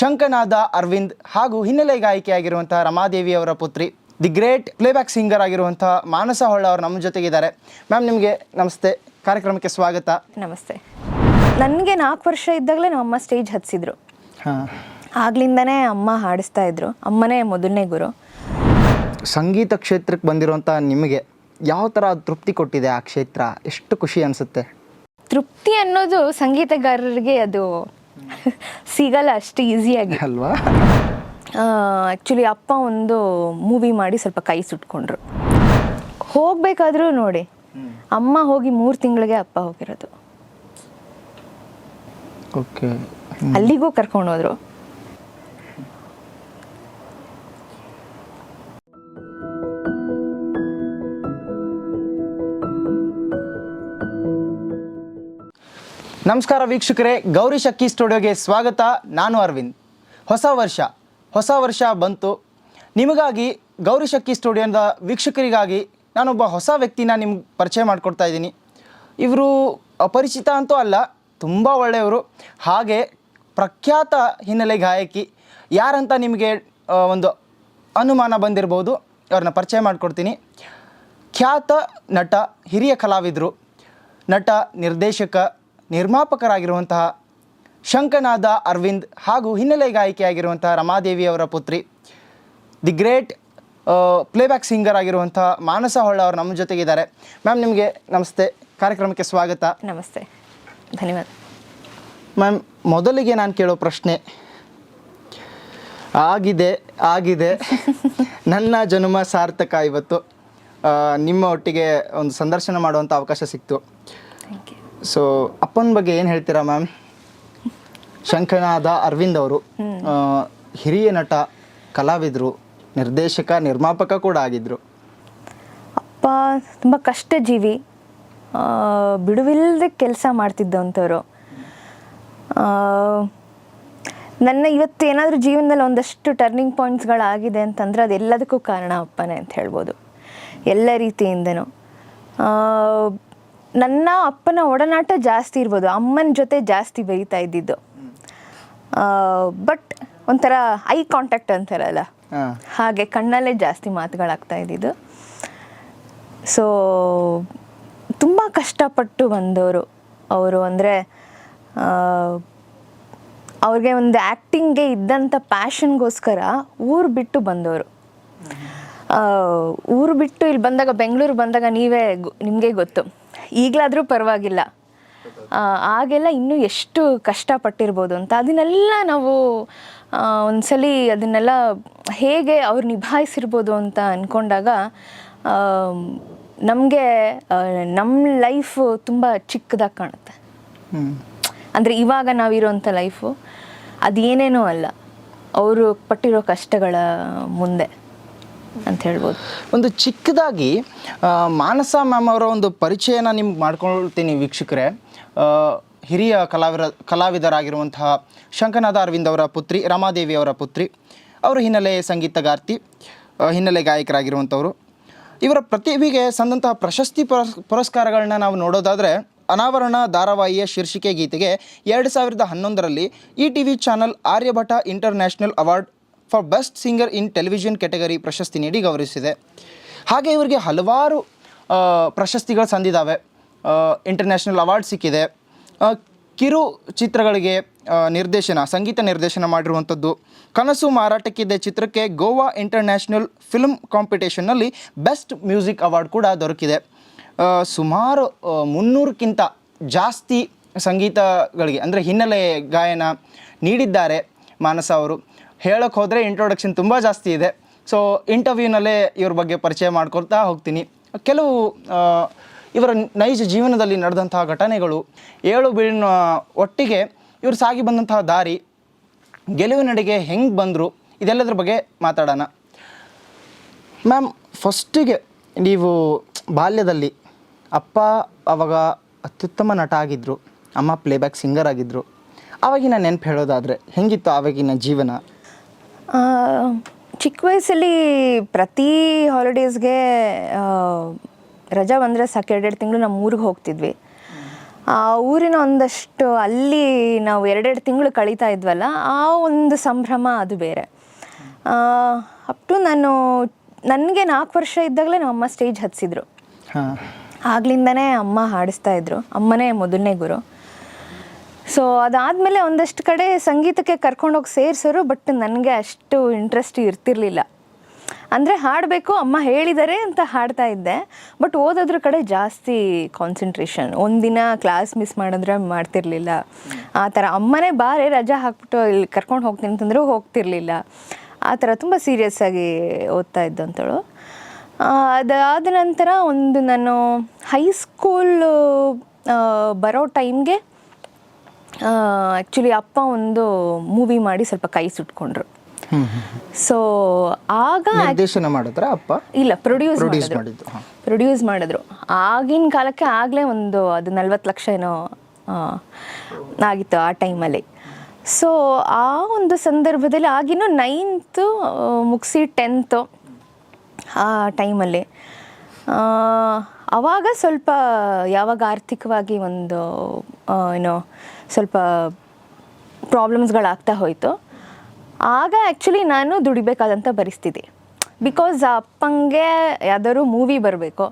ಶಂಕನಾದ ಅರವಿಂದ್ ಹಾಗೂ ಹಿನ್ನೆಲೆ ಗಾಯಕಿಯಾಗಿರುವಂತಹ ರಮಾದೇವಿ ಅವರ ಪುತ್ರಿ ದಿ ಗ್ರೇಟ್ ಪ್ಲೇಬ್ಯಾಕ್ ಸಿಂಗರ್ ಆಗಿರುವಂತಹ ಮಾನಸ ಹೊಳ್ಳ ಅವರು ನಮ್ಮ ಜೊತೆಗಿದ್ದಾರೆ. ಮ್ಯಾಮ್ ನಿಮಗೆ ನಮಸ್ತೆ. ಕಾರ್ಯಕ್ರಮಕ್ಕೆ ಸ್ವಾಗತ. ನಮಸ್ತೆ. ನನಗೆ ನಾಲ್ಕು ವರ್ಷ ಇದ್ದಾಗಲೇ ನಮ್ಮ ಅಮ್ಮ ಸ್ಟೇಜ್ ಹತ್ಸಿದ್ರು. ಹಾಂ. ಆಗ್ಲಿಂದನೇ ಅಮ್ಮ ಹಾಡಿಸ್ತಾ ಇದ್ರು. ಅಮ್ಮನೇ ಮೊದಲನೇ ಗುರು. ಸಂಗೀತ ಕ್ಷೇತ್ರಕ್ಕೆ ಬಂದಿರುವಂಥ ನಿಮಗೆ ಯಾವ ಥರ ತೃಪ್ತಿ ಕೊಟ್ಟಿದೆ ಆ ಕ್ಷೇತ್ರ? ಎಷ್ಟು ಖುಷಿ ಅನಿಸುತ್ತೆ? ತೃಪ್ತಿ ಅನ್ನೋದು ಸಂಗೀತಗಾರರಿಗೆ ಅದು ಸಿಗಲ್ಲ ಅಷ್ಟು ಈಸಿಯಾಗಿ ಅಲ್ವಾ? ಆ್ಯಕ್ಚುಲಿ ಅಪ್ಪ ಒಂದು ಮೂವಿ ಮಾಡಿ ಸ್ವಲ್ಪ ಕೈ ಸುಟ್ಕೊಂಡ್ರು. ಹೋಗ್ಬೇಕಾದ್ರೂ ನೋಡಿ ಅಮ್ಮ ಹೋಗಿ ಮೂರು ತಿಂಗಳಿಗೆ ಅಪ್ಪ ಹೋಗಿರೋದು. ಅಲ್ಲಿಗೂ ಕರ್ಕೊಂಡು ಹೋದ್ರು. ನಮಸ್ಕಾರ ವೀಕ್ಷಕರೇ, ಗೌರಿ ಶಕ್ಕಿ ಸ್ಟುಡಿಯೋಗೆ ಸ್ವಾಗತ. ನಾನು ಅರವಿಂದ್. ಹೊಸ ವರ್ಷ ಹೊಸ ವರ್ಷ ಬಂತು. ನಿಮಗಾಗಿ ಗೌರಿ ಶಕ್ಕಿ ಸ್ಟುಡಿಯೋದ ವೀಕ್ಷಕರಿಗಾಗಿ ನಾನೊಬ್ಬ ಹೊಸ ವ್ಯಕ್ತಿನ ನಿಮ್ಗೆ ಪರಿಚಯ ಮಾಡಿಕೊಡ್ತಾ ಇದ್ದೀನಿ. ಇವರು ಅಪರಿಚಿತ ಅಂತೂ ಅಲ್ಲ, ತುಂಬ ಒಳ್ಳೆಯವರು. ಹಾಗೆ ಪ್ರಖ್ಯಾತ ಹಿನ್ನೆಲೆ ಗಾಯಕಿ. ಯಾರಂತ ನಿಮಗೆ ಒಂದು ಅನುಮಾನ ಬಂದಿರ್ಬೋದು, ಅವ್ರನ್ನ ಪರಿಚಯ ಮಾಡಿಕೊಡ್ತೀನಿ. ಖ್ಯಾತ ನಟ, ಹಿರಿಯ ಕಲಾವಿದರು. ನಟ, ನಿರ್ದೇಶಕ ನಿರ್ಮಾಪಕರಾಗಿರುವಂತಹ ಶಂಕನಾದ ಅರವಿಂದ್ ಹಾಗೂ ಹಿನ್ನೆಲೆ ಗಾಯಕಿಯಾಗಿರುವಂತಹ ರಮಾದೇವಿ ಅವರ ಪುತ್ರಿ ದಿ ಗ್ರೇಟ್ ಪ್ಲೇಬ್ಯಾಕ್ ಸಿಂಗರ್ ಆಗಿರುವಂತಹ ಮಾನಸ ಹೊಳ್ಳ ಅವರು ನಮ್ಮ ಜೊತೆಗಿದ್ದಾರೆ. ಮ್ಯಾಮ್ ನಿಮಗೆ ನಮಸ್ತೆ. ಕಾರ್ಯಕ್ರಮಕ್ಕೆ ಸ್ವಾಗತ. ನಮಸ್ತೆ. ಧನ್ಯವಾದ. ಮ್ಯಾಮ್ ಮೊದಲಿಗೆ ನಾನು ಕೇಳೋ ಪ್ರಶ್ನೆ. ಆಗಿದೆ ಆಗಿದೆ. ನನ್ನ ಜನ್ಮ ಸಾರ್ಥಕ ಇವತ್ತು. ನಿಮ್ಮ ಒಟ್ಟಿಗೆ ಒಂದು ಸಂದರ್ಶನ ಮಾಡುವಂಥ ಅವಕಾಶ ಸಿಕ್ತು. ಸೊ ಅಪ್ಪನ ಬಗ್ಗೆ ಏನು ಹೇಳ್ತೀರಾ ಮ್ಯಾಮ್ ಶಂಕನಾದ ಅರವಿಂದ್ ಅವರು ಹಿರಿಯ ನಟ, ಕಲಾವಿದರು, ನಿರ್ದೇಶಕ, ನಿರ್ಮಾಪಕ ಕೂಡ ಆಗಿದ್ದರು ಅಪ್ಪ, ತುಂಬ ಕಷ್ಟ ಜೀವಿ ಬಿಡುವಿಲ್ಲದೆ ಕೆಲಸ ಮಾಡ್ತಿದ್ದಂಥವ್ರು ನನ್ನ ಇವತ್ತು ಏನಾದರೂ ಜೀವನದಲ್ಲಿ ಒಂದಷ್ಟು ಟರ್ನಿಂಗ್ ಪಾಯಿಂಟ್ಸ್ಗಳಾಗಿದೆ ಅಂತಂದರೆ ಅದೆಲ್ಲದಕ್ಕೂ ಕಾರಣ ಅಪ್ಪನೇ ಅಂತ ಹೇಳ್ಬೋದು. ಎಲ್ಲ ರೀತಿಯಿಂದನೂ. ನನ್ನ ಅಪ್ಪನ ಒಡನಾಟ ಜಾಸ್ತಿ ಇರ್ಬೋದು ಅಮ್ಮನ ಜೊತೆ ಜಾಸ್ತಿ ಬೆರೀತಾ ಇದ್ದಿದ್ದು. ಬಟ್ ಒಂಥರ ಐ ಕಾಂಟ್ಯಾಕ್ಟ್ ಅಂತಾರಲ್ಲ ಹಾಗೆ ಕಣ್ಣಲ್ಲೇ ಜಾಸ್ತಿ ಮಾತುಗಳಾಗ್ತಾ ಇದ್ದಿದ್ದು. ಸೊ ತುಂಬ ಕಷ್ಟಪಟ್ಟು ಬಂದವರು ಅವರು ಅಂದರೆ ಅವ್ರಿಗೆ ಒಂದು ಆ್ಯಕ್ಟಿಂಗ್ಗೆ ಇದ್ದಂಥ ಪ್ಯಾಷನ್ಗೋಸ್ಕರ ಊರು ಬಿಟ್ಟು ಬಂದವರು. ಊರು ಬಿಟ್ಟು ಇಲ್ಲಿ ಬಂದಾಗ ಬೆಂಗಳೂರು ಬಂದಾಗ ನೀವೇ ನಿಮಗೆ ಗೊತ್ತು. ಈಗಲಾದರೂ ಪರವಾಗಿಲ್ಲ. ಆಗೆಲ್ಲ ಇನ್ನೂ ಎಷ್ಟು ಕಷ್ಟಪಟ್ಟಿರ್ಬೋದು ಅಂತ ಅದನ್ನೆಲ್ಲ ನಾವು ಒಂದ್ಸಲ ಅದನ್ನೆಲ್ಲ ಹೇಗೆ ಅವ್ರು ನಿಭಾಯಿಸಿರ್ಬೋದು ಅಂತ ಅಂದ್ಕೊಂಡಾಗ ನಮಗೆ ನಮ್ಮ ಲೈಫ್ ತುಂಬ ಚಿಕ್ಕದಾಗಿ ಕಾಣುತ್ತೆ. ಅಂದರೆ ಇವಾಗ ನಾವಿರೋಂಥ ಲೈಫು ಅದೇನೇನೂ ಅಲ್ಲ. ಅವರು ಪಟ್ಟಿರೋ ಕಷ್ಟಗಳ ಮುಂದೆ. ಅಂತ ಹೇಳ್ಬೋದು. ಒಂದು ಚಿಕ್ಕದಾಗಿ ಮಾನಸ ಮ್ಯಾಮ್ ಅವರ ಒಂದು ಪರಿಚಯನ ನಿಮ್ಗೆ ಮಾಡ್ಕೊಳ್ತೀನಿ ವೀಕ್ಷಕರೇ. ಹಿರಿಯ ಕಲಾವಿರ, ಕಲಾವಿದರಾಗಿರುವಂತಹ ಶಂಕನಾದ ಅರವಿಂದ್ ಅವರ ಪುತ್ರಿ, ರಮಾದೇವಿ ಅವರ ಪುತ್ರಿ, ಅವರು ಹಿನ್ನೆಲೆ ಸಂಗೀತಗಾರ್ತಿ ಹಿನ್ನೆಲೆ ಗಾಯಕರಾಗಿರುವಂಥವರು. ಇವರ ಪ್ರತಿಭೆಗೆ ಸಂದಂತಹ ಪ್ರಶಸ್ತಿ ಪುರಸ್, ಪುರಸ್ಕಾರಗಳನ್ನ ನಾವು ನೋಡೋದಾದರೆ, ಅನಾವರಣ ಧಾರಾವಾಹಿಯ ಶೀರ್ಷಿಕೆ ಗೀತೆಗೆ ಎರಡು ಸಾವಿರದ ಹನ್ನೊಂದರಲ್ಲಿ E T V channel Aryabhata international award for best singer in television category ಪ್ರಶಸ್ತಿ ನೀಡಿ ಗೌರವಿಸಿದೆ. ಹಾಗೆ ಇವರಿಗೆ ಹಲವಾರು ಪ್ರಶಸ್ತಿಗಳು ಸಂದಿದ್ದಾವೆ. ಇಂಟರ್ನ್ಯಾಷನಲ್ ಅವಾರ್ಡ್ ಸಿಕ್ಕಿದೆ. ಕಿರು ಚಿತ್ರಗಳಿಗೆ ನಿರ್ದೇಶನ, ಸಂಗೀತ ನಿರ್ದೇಶನ ಮಾಡಿರುವಂಥದ್ದು. ಕನಸು ಮಾರಾಟಕ್ಕಿದ್ದ ಚಿತ್ರಕ್ಕೆ ಗೋವಾ ಇಂಟರ್ನ್ಯಾಷನಲ್ ಫಿಲ್ಮ್ ಕಾಂಪಿಟೇಷನ್ನಲ್ಲಿ ಬೆಸ್ಟ್ ಮ್ಯೂಸಿಕ್ ಅವಾರ್ಡ್ ಕೂಡ ದೊರಕಿದೆ. ಸುಮಾರು ಮುನ್ನೂರಕ್ಕಿಂತ ಜಾಸ್ತಿ ಸಂಗೀತಗಳಿಗೆ, ಅಂದರೆ ಹಿನ್ನೆಲೆ ಗಾಯನ ನೀಡಿದ್ದಾರೆ ಮಾನಸ ಅವರು. ಹೇಳಕ್ಕೆ ಹೋದರೆ ಇಂಟ್ರೊಡಕ್ಷನ್ ತುಂಬ ಜಾಸ್ತಿ ಇದೆ. ಸೊ ಇಂಟರ್ವ್ಯೂನಲ್ಲೇ ಇವ್ರ ಬಗ್ಗೆ ಪರಿಚಯ ಮಾಡ್ಕೊಳ್ತಾ ಹೋಗ್ತೀನಿ. ಕೆಲವು ಇವರ ನೈಜ ಜೀವನದಲ್ಲಿ ನಡೆದಂತಹ ಘಟನೆಗಳು, ಏಳು ಬೀಳಿನ ಒಟ್ಟಿಗೆ ಇವರು ಸಾಗಿ ಬಂದಂತಹ ದಾರಿ, ಗೆಲುವಿನಡೆಗೆ ಹೆಂಗೆ ಬಂದರು, ಇದೆಲ್ಲದ್ರ ಬಗ್ಗೆ ಮಾತಾಡೋಣ. ಮ್ಯಾಮ್, ಫಸ್ಟಿಗೆ ನೀವು ಬಾಲ್ಯದಲ್ಲಿ ಅಪ್ಪ ಅವಾಗ ಅತ್ಯುತ್ತಮ ನಟ ಆಗಿದ್ದರು ಅಮ್ಮ ಪ್ಲೇಬ್ಯಾಕ್ ಸಿಂಗರ್ ಆಗಿದ್ದರು ಆವಾಗಿನ ನೆನಪು ಹೇಳೋದಾದರೆ, ಹೆಂಗಿತ್ತು ಆವಾಗಿನ ಜೀವನ? ಚಿಕ್ಕ ವಯಸ್ಸಲ್ಲಿ ಪ್ರತಿ ಹಾಲಿಡೇಸ್ಗೆ ರಜಾ ಬಂದರೆ ಸಾಕು. ಎರಡೆರಡು ತಿಂಗಳು ನಮ್ಮ ಊರಿಗೆ ಹೋಗ್ತಿದ್ವಿ. ಆ ಊರಿನ ಒಂದಷ್ಟು ಅಲ್ಲಿ ನಾವು ಎರಡೆರಡು ತಿಂಗಳು ಕಳೀತಾ ಇದ್ವಲ್ಲ ಆ ಒಂದು ಸಂಭ್ರಮ ಅದು ಬೇರೆ. ಅಪ್ ಟು ನಾನು ನನಗೆ ನಾಲ್ಕು ವರ್ಷ ಇದ್ದಾಗಲೇ ನಮ್ಮ ಅಮ್ಮ ಸ್ಟೇಜ್ ಹತ್ತಿಸಿದ್ರು ಆಗ್ಲಿಂದನೇ ಅಮ್ಮ ಹಾಡಿಸ್ತಾ ಇದ್ರು. ಅಮ್ಮನೇ ಮೊದಲನೇ ಗುರು. ಸೊ ಅದಾದಮೇಲೆ ಒಂದಷ್ಟು ಕಡೆ ಸಂಗೀತಕ್ಕೆ ಕರ್ಕೊಂಡೋಗಿ ಸೇರಿಸೋರು ಬಟ್ ನನಗೆ ಅಷ್ಟು ಇಂಟ್ರೆಸ್ಟ್ ಇರ್ತಿರ್ಲಿಲ್ಲ. ಅಂದರೆ ಹಾಡಬೇಕು, ಅಮ್ಮ ಹೇಳಿದ್ದಾರೆ ಅಂತ ಹಾಡ್ತಾ ಇದ್ದೆ ಬಟ್ ಓದೋದ್ರ ಕಡೆ ಜಾಸ್ತಿ ಕಾನ್ಸಂಟ್ರೇಷನ್ ಒಂದಿನ ಕ್ಲಾಸ್ ಮಿಸ್ ಮಾಡಿದ್ರೆ ಮಾಡ್ತಿರ್ಲಿಲ್ಲ. ಆ ಥರ ಅಮ್ಮನೇ ಬಾರೆ ರಜಾ ಹಾಕ್ಬಿಟ್ಟು ಇಲ್ಲಿ ಕರ್ಕೊಂಡು ಹೋಗ್ತೀನಿ ಅಂತಂದ್ರೂ ಹೋಗ್ತಿರ್ಲಿಲ್ಲ. ಆ ಥರ ತುಂಬ ಸೀರಿಯಸ್ ಆಗಿ ಓದ್ತಾ ಇದ್ದಂತಳು ಅದಾದ ನಂತರ ಒಂದು ನಾನು ಹೈಸ್ಕೂಲ್ ಬರೋ ಟೈಮ್ಗೆ ಆ್ಯಕ್ಚುಲಿ ಅಪ್ಪ ಒಂದು ಮೂವಿ ಮಾಡಿ ಸ್ವಲ್ಪ ಕೈ ಸುಟ್ಕೊಂಡ್ರು. ಸೊ ಆಗ ನಿರ್ದೇಶನ ಮಾಡಿದ್ರ ಅಪ್ಪ? ಇಲ್ಲ ಪ್ರೊಡ್ಯೂಸ್ ಪ್ರೊಡ್ಯೂಸ್ ಮಾಡಿದ್ರು. ಪ್ರೊಡ್ಯೂಸ್ ಮಾಡಿದ್ರು. ಆಗಿನ ಕಾಲಕ್ಕೆ ಆಗಲೇ ಒಂದು ಅದು ನಲ್ವತ್ತು ಲಕ್ಷ ಏನೋ ಆಗಿತ್ತು ಆ ಟೈಮಲ್ಲಿ ಸೊ ಆ ಒಂದು ಸಂದರ್ಭದಲ್ಲಿ ಆಗಿನೂ ನೈನ್ತು ಮುಗಿಸಿ ಟೆಂತು ಆ ಟೈಮಲ್ಲಿ ಆವಾಗ ಸ್ವಲ್ಪ ಯಾವಾಗ ಆರ್ಥಿಕವಾಗಿ ಒಂದು ಏನೋ ಸ್ವಲ್ಪ ಪ್ರಾಬ್ಲಮ್ಸ್ಗಳಾಗ್ತಾ ಹೋಯಿತು. ಆಗ ಆ್ಯಕ್ಚುಲಿ ನಾನು ದುಡಿಬೇಕಾದಂಥ ಪರಿಸ್ಥಿತಿ. ಬಿಕಾಸ್ ಅಪ್ಪಂಗೆ ಯಾವ್ದಾದ್ರು ಮೂವಿ ಬರಬೇಕು.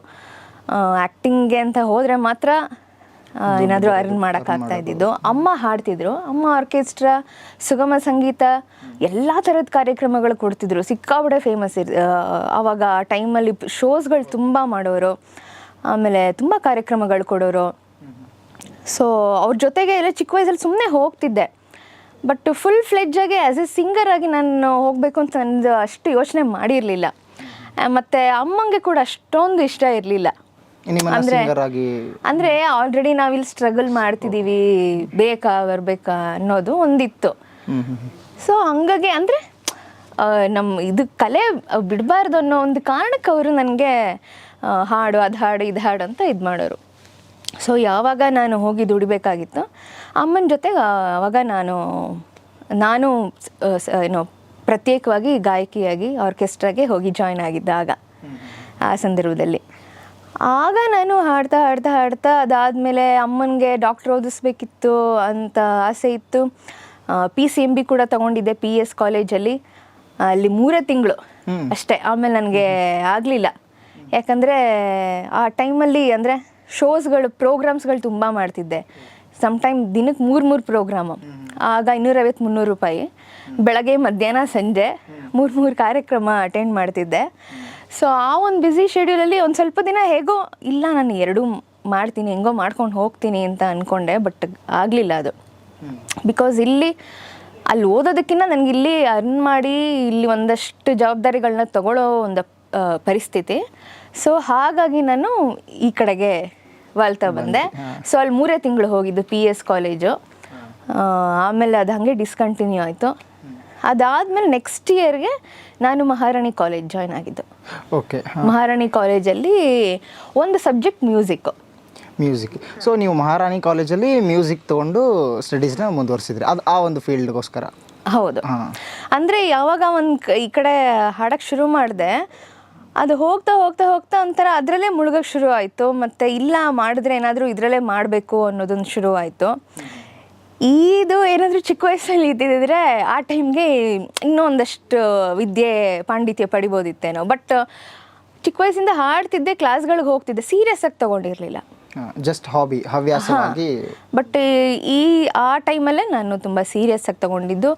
ಆ್ಯಕ್ಟಿಂಗ್ಗೆ ಅಂತ ಹೋದರೆ ಮಾತ್ರ ಏನಾದರೂ ಅರ್ನ್ ಮಾಡೋಕ್ಕಾಗ್ತಾ ಇದ್ದಿದ್ದು. ಅಮ್ಮ ಹಾಡ್ತಿದ್ರು. ಅಮ್ಮ ಆರ್ಕೆಸ್ಟ್ರಾ ಸುಗಮ ಸಂಗೀತ ಎಲ್ಲ ಥರದ ಕಾರ್ಯಕ್ರಮಗಳು ಕೊಡ್ತಿದ್ರು. ಸಿಕ್ಕಾಪಟ್ಟೆ ಫೇಮಸ್ ಇರ್ ಆವಾಗ ಆ ಟೈಮಲ್ಲಿ ಶೋಸ್ಗಳು ತುಂಬ ಮಾಡೋರು. ಆಮೇಲೆ ತುಂಬ ಕಾರ್ಯಕ್ರಮಗಳು ಕೊಡೋರು. ಸೊ ಅವ್ರ ಜೊತೆಗೆ ಎಲ್ಲ ಚಿಕ್ಕ ವಯಸ್ಸಲ್ಲಿ ಸುಮ್ಮನೆ ಹೋಗ್ತಿದ್ದೆ. ಬಟ್ ಫುಲ್ ಫ್ಲೆಡ್ಜಾಗಿ ಆ್ಯಸ್ ಎ ಸಿಂಗರ್ ಆಗಿ ನಾನು ಹೋಗಬೇಕು ಅಂತ ನಂದು ಅಷ್ಟು ಯೋಚನೆ ಮಾಡಿರಲಿಲ್ಲ. ಮತ್ತು ಅಮ್ಮಂಗೆ ಕೂಡ ಅಷ್ಟೊಂದು ಇಷ್ಟ ಇರಲಿಲ್ಲ. ಅಂದ್ರೆ ಅಂದರೆ ಆಲ್ರೆಡಿ ನಾವಿಲ್ಲಿ ಸ್ಟ್ರಗಲ್ ಮಾಡ್ತಿದ್ದೀವಿ ಬೇಕಾ ಬರಬೇಕಾ ಅನ್ನೋದು ಒಂದಿತ್ತು. ಸೊ ಹಂಗಾಗಿ ಅಂದರೆ ನಮ್ಮ ಇದು ಕಲೆ ಬಿಡಬಾರ್ದು ಅನ್ನೋ ಒಂದು ಕಾರಣಕ್ಕೆ ಅವರು ನನಗೆ ಹಾಡು ಅದು ಹಾಡು ಇದು ಹಾಡು ಅಂತ ಇದು ಮಾಡೋರು. ಸೊ ಯಾವಾಗ ನಾನು ಹೋಗಿ ದುಡಿಬೇಕಾಗಿತ್ತು ಅಮ್ಮನ ಜೊತೆಗೆ ಆವಾಗ ನಾನು ನಾನು ಏನೋ ಪ್ರತ್ಯೇಕವಾಗಿ ಗಾಯಕಿಯಾಗಿ ಆರ್ಕೆಸ್ಟ್ರಾಗೆ ಹೋಗಿ ಜಾಯ್ನ್ ಆಗಿದ್ದೆ ಆಗ ಆ ಸಂದರ್ಭದಲ್ಲಿ. ಆಗ ನಾನು ಹಾಡ್ತಾ ಹಾಡ್ತಾ ಹಾಡ್ತಾ ಅದಾದಮೇಲೆ ಅಮ್ಮನಿಗೆ ಡಾಕ್ಟ್ರ್ ಓದಿಸ್ಬೇಕಿತ್ತು ಅಂತ ಆಸೆ ಇತ್ತು. ಪಿ ಸಿ ಎಂ ಬಿ ಕೂಡ ತಗೊಂಡಿದ್ದೆ ಪಿ ಎಸ್ ಕಾಲೇಜಲ್ಲಿ ಅಲ್ಲಿ. ಮೂರೇ ತಿಂಗಳು ಅಷ್ಟೇ. ಆಮೇಲೆ ನನಗೆ ಆಗಲಿಲ್ಲ. ಯಾಕಂದರೆ ಆ ಟೈಮಲ್ಲಿ ಅಂದರೆ ಶೋಸ್ಗಳು, ಪ್ರೋಗ್ರಾಮ್ಸ್ಗಳು ತುಂಬ ಮಾಡ್ತಿದ್ದೆ. ಸಮಟೈಮ್ ದಿನಕ್ಕೆ ಮೂರು ಮೂರು ಪ್ರೋಗ್ರಾಮು. ಆಗ ಇನ್ನೂರೈವತ್ತು ಮುನ್ನೂರು ರೂಪಾಯಿ. ಬೆಳಗ್ಗೆ, ಮಧ್ಯಾಹ್ನ, ಸಂಜೆ ಮೂರು ಮೂರು ಕಾರ್ಯಕ್ರಮ ಅಟೆಂಡ್ ಮಾಡ್ತಿದ್ದೆ. ಸೊ ಆ ಒಂದು ಬ್ಯುಸಿ ಶೆಡ್ಯೂಲಲ್ಲಿ ಒಂದು ಸ್ವಲ್ಪ ದಿನ ಹೇಗೋ, ಇಲ್ಲ, ನಾನು ಎರಡೂ ಮಾಡ್ತೀನಿ, ಹೆಂಗೋ ಮಾಡ್ಕೊಂಡು ಹೋಗ್ತೀನಿ ಅಂತ ಅಂದ್ಕೊಂಡೆ ಬಟ್ ಆಗಲಿಲ್ಲ ಅದು. ಬಿಕಾಸ್ ಇಲ್ಲಿ, ಅಲ್ಲಿ ಓದೋದಕ್ಕಿಂತ ನನಗೆ ಇಲ್ಲಿ ಅರ್ನ್ ಮಾಡಿ ಇಲ್ಲಿ ಒಂದಷ್ಟು ಜವಾಬ್ದಾರಿಗಳನ್ನ ತಗೊಳ್ಳೋ ಒಂದು ಪರಿಸ್ಥಿತಿ. ಸೊ ಹಾಗಾಗಿ ನಾನು ಈ ಕಡೆಗೆ ವಾಲ್ತಾ ಬಂದೆ. ಸೊ ಅಲ್ಲಿ ಮೂರೇ ತಿಂಗಳು ಹೋಗಿದ್ದು ಪಿ ಎಸ್ ಕಾಲೇಜು ಆಮೇಲೆ ಅದು ಹಾಗೆ ಡಿಸ್ಕಂಟಿನ್ಯೂ ಆಯಿತು. ಅದಾದಮೇಲೆ ನೆಕ್ಸ್ಟ್ ಇಯರ್ಗೆ ನಾನು ಮಹಾರಾಣಿ ಕಾಲೇಜ್ ಜಾಯ್ನ್ ಆಗಿದ್ದು. ಓಕೆ ಮಹಾರಾಣಿ ಕಾಲೇಜಲ್ಲಿ ಒಂದು ಸಬ್ಜೆಕ್ಟ್ ಮ್ಯೂಸಿಕ್ಕು ಮ್ಯೂಸಿಕ್ ಸೊ ನೀವು ಮಹಾರಾಣಿ ಕಾಲೇಜಲ್ಲಿ ಮ್ಯೂಸಿಕ್ ತೊಗೊಂಡು ಸ್ಟಡೀಸ್ನ ಮುಂದುವರಿಸಿದ್ರಿ. ಅದು ಆ ಒಂದು ಫೀಲ್ಡ್ಗೋಸ್ಕರ ಹೌದು. ಅಂದರೆ ಯಾವಾಗ ಒಂದು ಈ ಕಡೆ ಹಾಡಕ್ಕೆ ಶುರು ಮಾಡಿದೆ ಅದು ಹೋಗ್ತಾ ಹೋಗ್ತಾ ಹೋಗ್ತಾ ಒಂಥರ ಅದರಲ್ಲೇ ಮುಳುಗಕ್ಕೆ ಶುರು ಆಯಿತು. ಮತ್ತು ಇಲ್ಲ, ಮಾಡಿದ್ರೆ ಏನಾದರೂ ಇದರಲ್ಲೇ ಮಾಡಬೇಕು ಅನ್ನೋದೊಂದು ಶುರು ಆಯಿತು. ಇದು ಏನಾದರೂ ಚಿಕ್ಕ ವಯಸ್ಸಲ್ಲಿ ಇದ್ದಿದ್ದರೆ ಆ ಟೈಮ್ಗೆ ಇನ್ನೂ ಒಂದಷ್ಟು ವಿದ್ಯೆ, ಪಾಂಡಿತ್ಯ ಪಡಿಬೋದಿತ್ತೇನೋ. ಬಟ್ ಚಿಕ್ಕ ವಯಸ್ಸಿಂದ ಹಾಡ್ತಿದ್ದೆ, ಕ್ಲಾಸ್ಗಳಿಗೆ ಹೋಗ್ತಿದ್ದೆ, ಸೀರಿಯಸ್ ಆಗಿ ತೊಗೊಂಡಿರಲಿಲ್ಲ. ಜಸ್ಟ್ ಹಾಬಿ ಹವ್ಯಾಸವಾಗಿ. ಬಟ್ ಈ, ಆ ಟೈಮಲ್ಲೇ ನಾನು ತುಂಬ ಸೀರಿಯಸ್ ಆಗಿ ತಗೊಂಡಿದ್ದು.